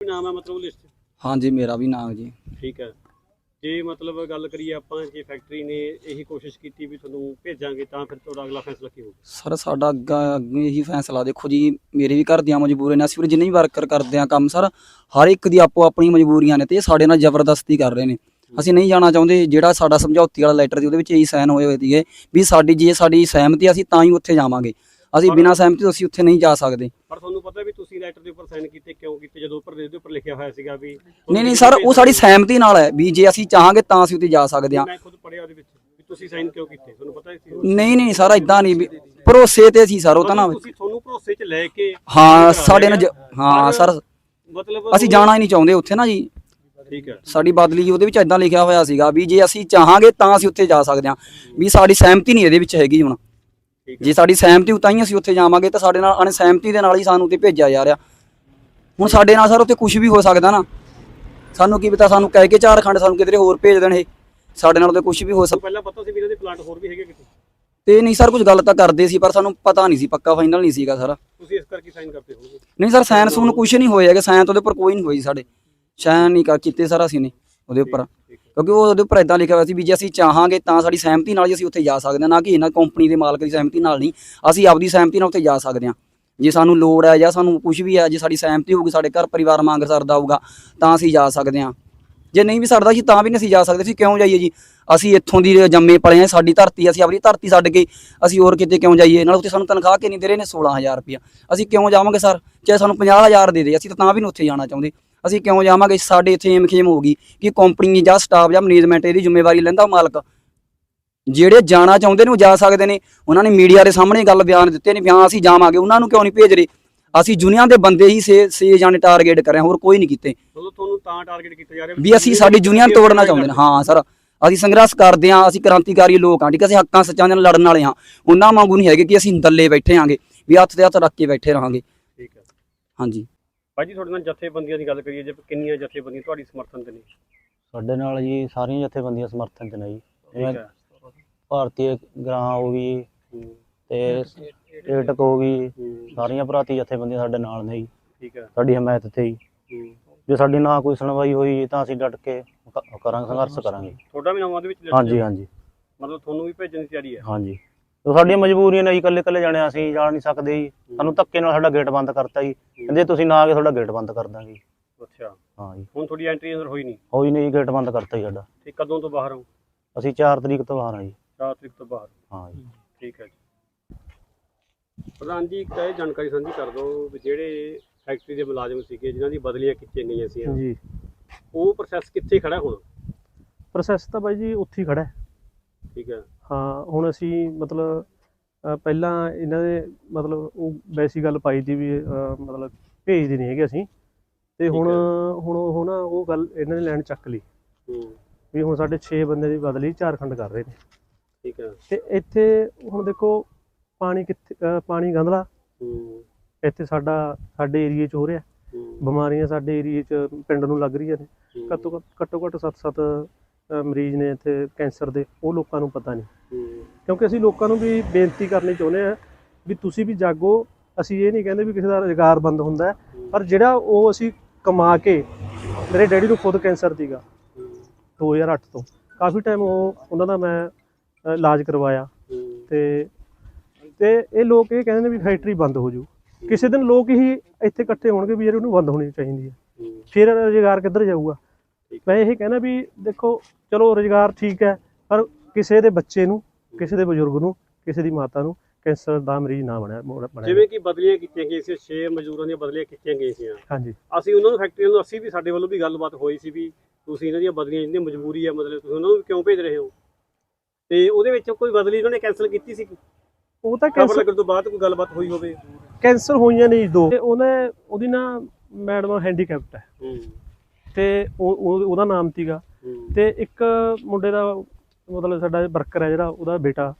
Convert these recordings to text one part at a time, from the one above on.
ਨਾਮ ਹੈ ਮਤਲਬ ਲਿਸਟ ਹਾਂਜੀ ਮੇਰਾ ਵੀ ਨਾਮ ਜੀ। ਠੀਕ ਹੈ। ਜੇ ਮਤਲਬ ਗੱਲ ਕਰੀਏ ਆਪਾਂ ਜੇ ਫੈਕਟਰੀ ਨੇ ਇਹੀ ਕੋਸ਼ਿਸ਼ ਕੀਤੀ ਵੀ ਤੁਹਾਨੂੰ ਭੇਜਾਂਗੇ ਤਾਂ ਫਿਰ ਤੁਹਾਡਾ ਅਗਲਾ ਫੈਸਲਾ ਕੀ ਹੋਊਗਾ? ਸਰ ਸਾਡਾ ਅੱਗਾ ਅੱਗੇ ਇਹੀ ਫੈਸਲਾ ਦੇਖੋ ਜੀ ਮੇਰੇ ਵੀ ਘਰ ਦੀਆਂ ਮਜਬੂਰੀਆਂ ਨੇ। ਅਸੀਂ ਵੀ ਜਿੰਨੇ ਵੀ ਵਰਕਰ ਕਰਦੇ ਆ ਕੰਮ ਸਰ ਹਰ ਇੱਕ ਦੀ ਆਪੋ ਆਪਣੀ ਮਜਬੂਰੀਆਂ ਨੇ ਤੇ ਇਹ ਸਾਡੇ ਨਾਲ ਜ਼ਬਰਦਸਤੀ ਕਰ ਰਹੇ ਨੇ। ਅਸੀਂ ਨਹੀਂ ਜਾਣਾ ਚਾਹੁੰਦੇ ਜਿਹੜਾ ਸਾਡਾ ਸਮਝੌਤੀ ਵਾਲਾ ਲੈਟਰ ਸੀ ਉਹਦੇ ਵਿੱਚ ਇਹੀ ਸਾਈਨ ਹੋਏ ਹੋਏ ਸੀਗੇ ਵੀ ਸਾਡੀ ਜੇ ਸਾਡੀ ਸਹਿਮਤੀ ਅਸੀਂ ਤਾਂ ਹੀ ਉੱਥੇ ਜਾਵਾਂਗੇ। ਅਸੀਂ ਬਿਨਾਂ ਸਹਿਮਤੀ ਤੋਂ ਅਸੀਂ ਉੱਥੇ ਨਹੀਂ ਜਾ ਸਕਦੇ। ਪਰ ਤੁਹਾਨੂੰ ਪਤਾ ਵੀ ਤੁਸੀਂ ਲੈਟਰ ਦੇ ਉੱਪਰ ਸਾਈਨ ਕੀਤੇ ਕਿਉਂ ਕੀਤੇ? ਜਦੋਂ ਉੱਪਰ ਦੇ ਉੱਪਰ ਲਿਖਿਆ ਹੋਇਆ ਸੀਗਾ ਵੀ ਨਹੀਂ ਨਹੀਂ ਸਰ ਉਹ ਸਾਡੀ ਸਹਿਮਤੀ ਨਾਲ ਹੈ ਵੀ ਜੇ ਅਸੀਂ ਚਾਹਾਂਗੇ ਤਾਂ ਅਸੀਂ ਉੱਥੇ ਜਾ ਸਕਦੇ ਹਾਂ। ਮੈਂ ਖੁਦ ਪੜਿਆ ਉਹਦੇ ਵਿੱਚ ਵੀ ਤੁਸੀਂ ਸਾਈਨ ਕਿਉਂ ਕੀਤੇ? ਤੁਹਾਨੂੰ ਪਤਾ ਸੀ ਨਹੀਂ ਨਹੀਂ ਸਰ ਇਦਾਂ ਨਹੀਂ ਭਰੋਸੇ ਤੇ ਸੀ ਸਰ ਉਹ ਤਾਂ ਨਾ ਤੁਸੀਂ ਤੁਹਾਨੂੰ ਭਰੋਸੇ 'ਚ ਲੈ ਕੇ ਹਾਂ ਸਾਡੇ ਨਾਲ ਹਾਂ ਸਰ ਮਤਲਬ ਅਸੀਂ ਜਾਣਾ ਹੀ ਨਹੀਂ ਚਾਹੁੰਦੇ ਉੱਥੇ ਨਾ ਜੀ। ਠੀਕ ਹੈ। ਸਾਡੀ ਬਦਲੀ ਜੀ ਉਹਦੇ ਵਿੱਚ ਇਦਾਂ ਲਿਖਿਆ ਹੋਇਆ ਸੀਗਾ ਵੀ ਜੇ ਅਸੀਂ ਚਾਹਾਂਗੇ ਤਾਂ ਅਸੀਂ ਉੱਥੇ ਜਾ ਸਕਦੇ ਹਾਂ। ਵੀ ਸਾਡੀ ਸਹਿਮਤੀ ਨਹੀਂ ਇਹਦੇ ਵਿੱਚ ਹੈਗੀ ਹੁਣ। ਜੇ ਸਾਡੀ ਸਹਿਮਤੀ ਤਾਂ ਹੀ ਅਸੀਂ ਉੱਥੇ ਜਾਵਾਂਗੇ ਤਾਂ ਸਾਡੇ ਨਾਲ ਅਣਸਹਿਮਤੀ ਦੇ ਨਾਲ ਹੀ ਸਾਨੂੰ ਉੱਥੇ ਭੇਜਿਆ ਜਾ ਰਿਹਾ। ਹੁਣ ਸਾਡੇ ਨਾਲ ਸਰ ਉੱਥੇ ਕੁਝ ਵੀ ਹੋ ਸਕਦਾ ਨਾ। ਸਾਨੂੰ ਕੀ ਪਤਾ ਸਾਨੂੰ ਕਹਿ ਕੇ ਚਾਰ ਖੰਡ ਸਾਨੂੰ ਕਿਧਰੇ ਹੋਰ ਭੇਜ ਦੇਣ ਇਹ। ਸਾਡੇ ਨਾਲ ਤਾਂ ਕੁਝ ਵੀ ਹੋ ਸਕਦਾ ਪਹਿਲਾਂ ਪਤਾ ਸੀ ਵੀ ਇਹਨਾਂ ਦੇ ਪਲਾਂਟ ਹੋਰ ਵੀ ਹੈਗੇ ਕਿਤੇ? ਤੇ ਨਹੀਂ ਸਰ ਕੁਝ ਗੱਲ ਤਾਂ ਕਰਦੇ ਸੀ ਪਰ ਸਾਨੂੰ ਪਤਾ ਨਹੀਂ ਸੀ ਪੱਕਾ ਫਾਈਨਲ ਨਹੀਂ ਸੀਗਾ ਸਰ। ਤੁਸੀਂ ਇਸ ਕਰਕੇ ਸਾਈਨ ਕਰਦੇ ਹੋਗੇ ਨਹੀਂ ਸਰ ਸਾਇੰਸ ਨੂੰ ਕੁਝ ਨਹੀਂ ਹੋਇਆ ਹੈਗਾ ਸਾਇੰਸ ਉਹਦੇ ਉੱਪਰ ਕੋਈ ਨਹੀਂ ਹੋਈ ਸਾਡੇ। ਸਾਇਨ ਨਹੀਂ ਕਰ ਕੀਤੇ ਸਰ ਅਸੀਂ ਨੇ ਉਹਦੇ ਉੱਪਰ। ਕਿਉਂਕਿ ਉਹ ਉਹਦੇ ਉੱਪਰ ਇਦਾਂ ਲਿਖਿਆ ਹੋਇਆ ਸੀ ਵੀ ਜੇ ਅਸੀਂ ਚਾਹਾਂਗੇ ਤਾਂ ਸਾਡੀ ਸਹਿਮਤੀ ਨਾਲ ਹੀ ਅਸੀਂ ਉੱਥੇ ਜਾ ਸਕਦੇ ਹਾਂ, ਨਾ ਕਿ ਇਹਨਾਂ ਕੰਪਨੀ ਦੇ ਮਾਲਕ ਦੀ ਸਹਿਮਤੀ ਨਾਲ ਨਹੀਂ। ਅਸੀਂ ਆਪਦੀ ਸਹਿਮਤੀ ਨਾਲ ਉੱਥੇ ਜਾ ਸਕਦੇ ਹਾਂ। ਜੇ ਸਾਨੂੰ ਲੋੜ ਹੈ ਜਾਂ ਸਾਨੂੰ ਕੁਝ ਵੀ ਹੈ, ਜੇ ਸਾਡੀ ਸਹਿਮਤੀ ਹੋਊਗੀ, ਸਾਡੇ ਘਰ ਪਰਿਵਾਰ ਮੰਗ ਸਰਦਾ ਹੋਊਗਾ, ਤਾਂ ਅਸੀਂ ਜਾ ਸਕਦੇ ਹਾਂ। ਜੇ ਨਹੀਂ ਵੀ ਸਰਦਾ ਸੀ ਤਾਂ ਵੀ ਨਹੀਂ ਅਸੀਂ ਜਾ ਸਕਦੇ। ਅਸੀਂ ਕਿਉਂ ਜਾਈਏ ਜੀ? ਅਸੀਂ ਇੱਥੋਂ ਦੀ ਜੰਮੇ ਪਲੇ ਹਾਂ, ਸਾਡੀ ਧਰਤੀ ਅਸੀਂ ਆਪਣੀ ਧਰਤੀ ਛੱਡ ਕੇ ਅਸੀਂ ਹੋਰ ਕਿਤੇ ਕਿਉਂ ਜਾਈਏ? ਨਾਲ ਉੱਥੇ ਸਾਨੂੰ ਤਨਖਾਹ ਕਿ ਨਹੀਂ ਦੇ ਰਹੇ ਨੇ? 16000 ਰੁਪਇਆ। ਅਸੀਂ ਕਿਉਂ ਜਾਵਾਂਗੇ ਸਰ? ਚਾਹੇ ਸਾਨੂੰ 50000 ਦੇ ਦੇ, ਅਸੀਂ ਤਾਂ ਵੀ ਨਹੀਂ ਉੱਥੇ ਜਾਣਾ ਚਾਹੁੰਦੇ। ਅਸੀਂ ਕਿਉਂ ਜਾਵਾਂਗੇ? ਸਾਡੇ ਇੱਥੇ ਏਮ ਖੇਮ ਹੋਊਗੀ ਕਿ ਕੰਪਨੀ ਜਾਂ ਸਟਾਫ ਜਾਂ ਮੈਨੇਜਮੈਂਟ ਇਹਦੀ ਜ਼ਿੰਮੇਵਾਰੀ ਲੈਂਦਾ ਮਾਲਕ। ਜਿਹੜੇ ਜਾਣਾ ਚਾਹੁੰਦੇ ਨੇ ਉਹ ਜਾ ਸਕਦੇ ਨੇ। ਉਹਨਾਂ ਨੇ ਮੀਡੀਆ ਦੇ ਸਾਹਮਣੇ ਗੱਲ ਬਿਆਨ ਦਿੱਤੇ ਨੇ ਵੀ ਹਾਂ ਅਸੀਂ ਜਾਵਾਂਗੇ। ਉਹਨਾਂ ਨੂੰ ਕਿਉਂ ਨਹੀਂ ਭੇਜ ਰਹੇ? ਅਸੀਂ ਜੁਨੀਆਂ ਦੇ ਬੰਦੇ ਹੀ ਸੇ ਸੇ ਜਾਣੇ ਟਾਰਗੇਟ ਕਰ ਰਹੇ ਹਾਂ, ਹੋਰ ਕੋਈ ਨਹੀਂ ਕੀਤੇ। ਮਤਲਬ ਤੁਹਾਨੂੰ ਤਾਂ ਟਾਰਗੇਟ ਕੀਤਾ ਜਾ ਰਿਹਾ ਵੀ ਅਸੀਂ ਸਾਡੀ ਯੂਨੀਅਨ ਤੋੜਨਾ ਚਾਹੁੰਦੇ ਨੇ। ਹਾਂ ਸਰ। ਅਸੀਂ ਸੰਘਰਸ਼ ਕਰਦੇ ਹਾਂ ਅਸੀਂ ਕ੍ਰਾਂਤੀਕਾਰੀ ਲੋਕ ਹਾਂ ਠੀਕ ਹੈ? ਅਸੀਂ ਹੱਕਾਂ ਸੱਚਾਂ ਦੇ ਨਾਲ ਲੜਨ ਵਾਲੇ ਹਾਂ। ਉਹਨਾਂ ਵਾਂਗੂ ਨਹੀਂ ਹੈਗੇ ਕਿ ਅਸੀਂ ਦੱਲੇ ਬੈਠੇ ਆਂਗੇ ਵੀ ਹੱਥ ਤੇ ਹੱਥ ਰੱਖ ਕੇ ਬੈਠੇ ਰਹਾਂਗੇ। ਠੀਕ ਹੈ। ਹਾਂਜੀ। ਭਾਈ ਜੀ ਤੁਹਾਡੇ ਨਾਲ ਜਥੇਬੰਦੀਆਂ ਦੀ ਗੱਲ ਕਰੀਏ ਜੇ ਕਿੰਨੀਆਂ ਜਥੇਬੰਦੀਆਂ ਤੁਹਾਡੀ ਸਮਰਥਨ ਤੇ ਨੇ? ਸਾਡੇ ਨਾਲ ਜੀ ਸਾਰੀਆਂ ਜਥੇਬੰਦੀਆਂ ਸਮਰਥਨ ਚ ਨੇ ਜੀ। ਜਿਵੇਂ ਠੀਕ ਹੈ। ਭਾਰਤੀ ਗ੍ਰਾਹ ਹੋ ਗਈ ਹੂੰ, ਤੇ ਏਟਕ ਹੋ ਗਈ ਹੂੰ, ਸਾਰੀਆਂ ਭਰਾਤੀ ਜਥੇਬੰਦੀਆਂ ਸਾਡੇ ਨਾਲ ਨੇ ਜੀ। ਠੀਕ ਹੈ। ਸਾਡੀ ਹਮਾਇਤ ਤੇ ਜੀ। ਹੂੰ। ਜੇ ਸਾਡੀ ਨਾ ਕੋਈ ਸੁਣਵਾਈ ਹੋਈ ਤਾਂ ਅਸੀਂ ਡਟ ਕੇ ਕ- ਕਰਾਂਗੇ ਸੰਘਰਸ਼ ਕਰਾਂਗੇ। ਤੁਹਾਡਾ ਵੀ ਨਾਮ ਉਹਦੇ ਵਿੱਚ ਹਾਂਜੀ। ਹਾਂਜੀ। ਮਤਲਬ ਤੁਹਾਨੂੰ ਵੀ ਭੇਜਣ ਦੀ ਤਿਆਰੀ ਹੈ? ਹਾਂਜੀ। ਸਾਡੀਆਂ ਮਜਬੂਰੀਆਂ ਨੇ ਜੀ ਇਕੱਲੇ ਇਕੱਲੇ ਜਾਣੇ ਅਸੀਂ ਜਾ ਨਹੀਂ ਸਕਦੇ ਜੀ। ਸਾਨੂੰ ਧੱਕੇ ਨਾਲ ਸਾਡਾ ਗੇਟ ਬੰਦ ਕਰਤਾ ਜੀ। ਕਹਿੰਦੇ ਤੁਸੀਂ ਨਾ ਆ ਕੇ ਤੁਹਾਡਾ ਗੇਟ ਬੰਦ ਕਰ ਦਾਂਗੇ। ਅੱਛਾ। ਹਾਂ ਜੀ। ਹੁਣ ਤੁਹਾਡੀ ਐਂਟਰੀ ਅੰਦਰ ਹੋਈ ਨਹੀਂ? ਹੋਈ ਨਹੀਂ ਜੀ ਗੇਟ ਬੰਦ ਕਰਤਾ ਜੀ ਸਾਡਾ। ਤੇ ਕਦੋਂ ਤੋਂ ਬਾਹਰ ਹੋ? ਅਸੀਂ 4 ਤਰੀਕ ਤੋਂ ਬਾਹਰ ਆ ਜੀ। 4 ਤਰੀਕ ਤੋਂ ਬਾਹਰ। ਹਾਂ ਜੀ। ਠੀਕ ਹੈ ਜੀ। ਪ੍ਰਧਾਨ ਜੀ ਇੱਕ ਤਾਂ ਇਹ ਜਾਣਕਾਰੀ ਸਾਂਝੀ ਕਰ ਦਿਓ ਵੀ ਜਿਹੜੇ ਫੈਕਟਰੀ ਦੇ ਮੁਲਾਜ਼ਮ ਸੀਗੇ ਜਿਨ੍ਹਾਂ ਦੀ ਬਦਲੀਆਂ ਕੀਤੀਆਂ ਗਈਆਂ ਸੀ ਜੀ। ਉਹ ਪ੍ਰੋਸੈਸ ਕਿੱਥੇ ਖੜਾ ਹੁਣ? ਪ੍ਰੋਸੈਸ ਤਾਂ ਬਾਈ ਜੀ ਉੱਥੇ ਹੀ ਖੜਾ ਹੈ। ਠੀਕ ਹੈ। ਹਾਂ ਹੁਣ ਅਸੀਂ ਮਤਲਬ ਅ, ਪਹਿਲਾਂ ਇਹਨਾਂ ਦੇ ਮਤਲਬ ਉਹ ਵੈਸੀ ਗੱਲ ਪਾਈ ਸੀ ਵੀ ਅ, ਮਤਲਬ ਭੇਜਦੇ ਨਹੀਂ ਹੈਗੇ ਅਸੀਂ। ਤੇ ਹੁਣ ਹੁਣ ਉਹ ਨਾ ਉਹ ਗੱਲ ਇਹਨਾਂ ਨੇ ਲੈਣ ਚੱਕ ਲਈ। ਹੂੰ। ਵੀ ਹੁਣ ਸਾਡੇ 6 ਬੰਦੇ ਦੀ ਬਦਲੀ ਝਾਰਖੰਡ ਕਰ ਰਹੇ ਨੇ। ਠੀਕ ਹੈ। ਤੇ ਇੱਥੇ ਹੁਣ ਦੇਖੋ ਪਾਣੀ ਕਿੱਥੇ ਅ, ਪਾਣੀ ਗੰਧਲਾ। ਹੂੰ। ਇੱਥੇ ਸਾਡਾ ਸਾਡੇ ਏਰੀਏ 'ਚ ਹੋ ਰਿਹਾ। ਹੂੰ, ਬਿਮਾਰੀਆਂ ਸਾਡੇ ਏਰੀਏ 'ਚ ਪਿੰਡ ਨੂੰ ਲੱਗ ਰਹੀਆਂ ਨੇ। ਹੂੰ, ਘੱਟੋ ਘੱਟ ਘੱਟੋ ਘੱਟ 7-7 ਮਰੀਜ਼ ਨੇ ਇੱਥੇ ਕੈਂਸਰ ਦੇ ਉਹ ਲੋਕਾਂ ਨੂੰ ਪਤਾ ਨਹੀਂ। ਕਿਉਂਕਿ ਅਸੀਂ ਲੋਕਾਂ ਨੂੰ ਵੀ ਬੇਨਤੀ ਕਰਨੀ ਚਾਹੁੰਦੇ ਆ ਵੀ ਤੁਸੀਂ ਵੀ ਜਾਗੋ। ਅਸੀਂ ਇਹ ਨਹੀਂ ਕਹਿੰਦੇ ਵੀ ਕਿਸੇ ਦਾ ਰੁਜ਼ਗਾਰ ਬੰਦ ਹੁੰਦਾ ਪਰ ਜਿਹੜਾ ਉਹ ਅਸੀਂ ਕਮਾ ਕੇ ਮੇਰੇ ਡੈਡੀ ਨੂੰ ਖੁਦ ਕੈਂਸਰ ਸੀਗਾ ਹੂੰ, 2008 ਤੋਂ। ਕਾਫੀ ਟਾਈਮ ਉਹ ਉਹਨਾਂ ਦਾ ਮੈਂ ਇਲਾਜ ਕਰਵਾਇਆ। ਤੇ ਤੇ ਇਹ ਲੋਕ ਇਹ ਕਹਿੰਦੇ ਨੇ ਵੀ ਫੈਕਟਰੀ ਬੰਦ ਹੋ ਜੂ। ਕਿਸੇ ਦਿਨ ਲੋਕ ਹੀ ਇੱਥੇ ਇਕੱਠੇ ਹੋਣਗੇ ਵੀ ਯਾਰ ਉਹਨੂੰ ਬੰਦ ਹੋਣੀ ਚਾਹੀਦੀ ਹੈ। ਫਿਰ ਰੁਜ਼ਗਾਰ ਕਿੱਧਰ ਜਾਊਗਾ। ਮੈਂ ਇਹ ਕਹਿਣਾ ਵੀ ਦੇਖੋ ਚਲੋ ਰੁਜ਼ਗਾਰ ਠੀਕ ਹੈ ਪਰ ਕਿਸੇ ਦੇ ਬੱਚੇ ਨੂੰ ਕਿਸੇ ਦੇ ਬਜ਼ੁਰਗ ਨੂੰ ਕਿਸੇ ਦੀ ਮਾਤਾ ਨੂੰ ਕੈਂਸਰ ਦਾ ਮਰੀਜ਼ ਨਾ ਬਣਿਆ ਬਣਿਆ ਜਿਵੇਂ ਕਿ ਬਦਲੀਆਂ ਕੀਤੀਆਂ ਗਈਆਂ ਸੀ 6 ਮਜ਼ਦੂਰਾਂ ਦੀਆਂ ਬਦਲੀਆਂ ਕੀਤੀਆਂ ਗਈਆਂ ਸੀ ਹਾਂਜੀ। ਅਸੀਂ ਉਹਨਾਂ ਨੂੰ ਫੈਕਟਰੀਆਂ ਨੂੰ ਅਸੀਂ ਵੀ ਸਾਡੇ ਵੱਲੋਂ ਵੀ ਗੱਲਬਾਤ ਹੋਈ ਸੀ ਵੀ ਤੁਸੀਂ ਇਹਨਾਂ ਦੀਆਂ ਬਦਲੀਆਂ ਜਿੰਨੀ ਮਜਬੂਰੀ ਹੈ ਮਤਲਬ ਤੁਸੀਂ ਉਹਨਾਂ ਨੂੰ ਕਿਉਂ ਭੇਜ ਰਹੇ ਹੋ? ਤੇ ਉਹਦੇ ਵਿੱਚ ਕੋਈ ਬਦਲੀ ਉਹਨਾਂ ਨੇ ਕੈਨਸਲ ਕੀਤੀ ਸੀ ਉਹ ਤਾਂ ਕੈਂਸਰ ਲੱਗਣ ਤੋਂ ਬਾਅਦ ਕੋਈ ਗੱਲਬਾਤ ਹੋਈ ਹੋਵੇ? ਕੈਂਸਰ ਹੋਈਆਂ ਨਹੀਂ ਦੋ। ਤੇ ਉਹਨੇ ਉਹਦੀ ਨਾ ਮੈਡਮ ਹੈਂਡੀਕੈਪਟ ਹੈ। ਹੂੰ। ਤੇ ਉਹ ਉਹ- ਉਹਦਾ ਨਾਮ ਸੀਗਾ ਤੇ ਇੱਕ ਮੁੰਡੇ ਦਾ ਮਤਲਬ ਸਾਡਾ ਵਰਕਰ ਹੈ ਜਿਹੜਾ ਉਹਦਾ ਬੇਟਾ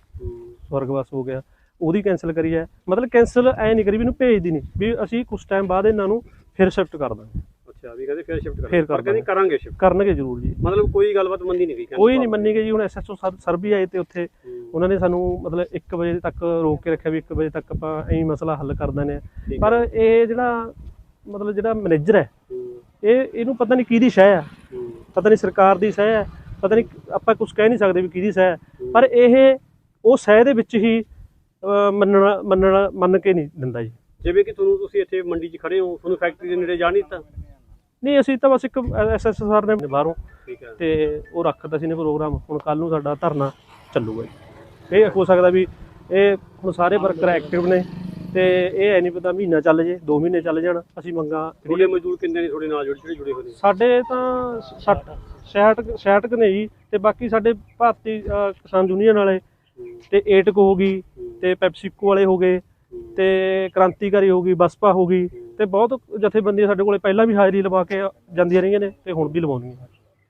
ਸਵਰਗਵਾਸ ਹੋ ਗਿਆ। ਉਹਦੀ ਕੈਂਸਲ ਕਰੀ ਹੈ। ਮਤਲਬ ਕੈਂਸਲ ਐ ਨਹੀਂ ਕਰੀ ਵੀ ਇਹਨੂੰ ਭੇਜਦੀ ਨਹੀਂ ਵੀ ਅਸੀਂ ਕੁਝ ਟਾਈਮ ਬਾਅਦ ਇਹਨਾਂ ਨੂੰ ਫਿਰ ਸ਼ਿਫਟ ਕਰ ਦਾਂਗੇ। ਅੱਛਾ ਵੀ ਕਹਿੰਦੇ ਫਿਰ ਸ਼ਿਫਟ ਫਿਰ ਕਰ ਕਰ ਪਰ ਕਹਿੰਦੇ ਕਰਾਂਗੇ ਸ਼ਿਫਟ ਕਰਨਗੇ ਜ਼ਰੂਰ ਜੀ। ਮਤਲਬ ਕੋਈ ਗੱਲਬਾਤ ਮੰਨੀ ਨਹੀਂ ਗਈ ਕੋਈ ਨਹੀਂ ਮੰਨੀ ਗਈ ਜੀ ਹੁਣ ਐਸਐਸਓ ਸਰ ਵੀ ਆਏ ਤੇ ਉੱਥੇ। ਉਹਨਾਂ ਨੇ ਸਾਨੂੰ ਮਤਲਬ 1 ਵਜੇ ਤੱਕ ਰੋਕ ਕੇ ਰੱਖਿਆ ਵੀ 1 ਵਜੇ ਤੱਕ ਆਪਾਂ ਐਂ ਮਸਲਾ ਹੱਲ ਕਰ ਠੀਕ ਪਰ। ਇਹ ਜਿਹੜਾ ਮਤਲਬ ਜਿਹੜਾ ਮੈਨੇਜਰ ਹੈ ਇਹ ਇਹਨੂੰ ਪਤਾ ਨਹੀਂ ਕਿਹਦੀ ਸ਼ਹਿ ਆ। ਪਤਾ ਨਹੀਂ ਸਰਕਾਰ ਦੀ ਸਹਿ ਹੈ ਪਤਾ ਨਹੀਂ ਆਪਾਂ ਕੁਝ ਕਹਿ ਨਹੀਂ ਸਕਦੇ ਵੀ ਕਿਹਦੀ ਸਹਿ ਹੈ। ਪਰ ਇਹ ਉਹ ਸਹਿ ਦੇ ਵਿੱਚ ਹੀ ਮੰਨਣਾ ਮੰਨਣਾ ਮੰਨ ਕੇ ਨਹੀਂ ਦਿੰਦਾ ਜੀ। ਜਿਵੇਂ ਕਿ ਤੁਹਾਨੂੰ ਤੁਸੀਂ ਇੱਥੇ ਮੰਡੀ 'ਚ ਖੜੇ ਹੋ ਤੁਹਾਨੂੰ ਫੈਕਟਰੀ ਦੇ ਨੇੜੇ ਜਾ ਨਹੀਂ ਦਿੱਤਾ? ਨਹੀਂ ਅਸੀਂ ਤਾਂ ਬਸ ਇੱਕ ਐਸਐਸਆਰ ਨੇ ਬਾਹਰੋਂ ਤੇ ਉਹ ਰੱਖਦਾ ਸੀ ਨੇ ਪ੍ਰੋਗਰਾਮ। ਹੁਣ ਕੱਲ ਨੂੰ ਸਾਡਾ ਧਰਨਾ ਚੱਲੂਗਾ ਜੀ। ਇਹ ਹੋ ਸਕਦਾ ਵੀ ਇਹ ਹੁਣ ਸਾਰੇ ਵਰਕਰ ਐਕਟਿਵ ਨੇ। ਤੇ ਇਹ ਐ ਨਹੀਂ ਪਤਾ ਮਹੀਨਾ ਚੱਲ ਜੇ 2 ਮਹੀਨੇ ਚੱਲ ਜਾਣ ਅਸੀਂ ਮੰਗਾਂ ਤੁਹਾਡੇ ਮਜ਼ਦੂਰ ਕਿੰਨੇ ਨੇ ਤੁਹਾਡੇ ਨਾਲ ਜੁੜੇ ਜਿਹੜੇ ਜੁੜੇ ਹੋਏ ਨੇ ਸਾਡੇ ਤਾਂ 60 66 66 ਨੇ ਜੀ ਤੇ ਬਾਕੀ ਸਾਡੇ ਭਾਰਤੀ ਕਿਸਾਨ ਯੂਨੀਅਨ ਵਾਲੇ ਤੇ ਏਟਕ ਹੋ ਗਈ ਤੇ ਪੈਪਸੀਕੋ ਵਾਲੇ ਹੋ ਗਏ ਤੇ ਕ੍ਰਾਂਤੀਕਾਰੀ ਹੋ ਗਈ ਬਸਪਾ ਹੋ ਗਈ ਤੇ ਬਹੁਤ ਜਥੇਬੰਦੀਆਂ ਸਾਡੇ ਕੋਲੇ ਪਹਿਲਾਂ ਵੀ ਹਾਜ਼ਰੀ ਲਵਾ ਕੇ ਜਾਂਦੀਆਂ ਰਹੀਆਂ ਨੇ ਤੇ ਹੁਣ ਵੀ ਲਵਾਉਂਦੀਆਂ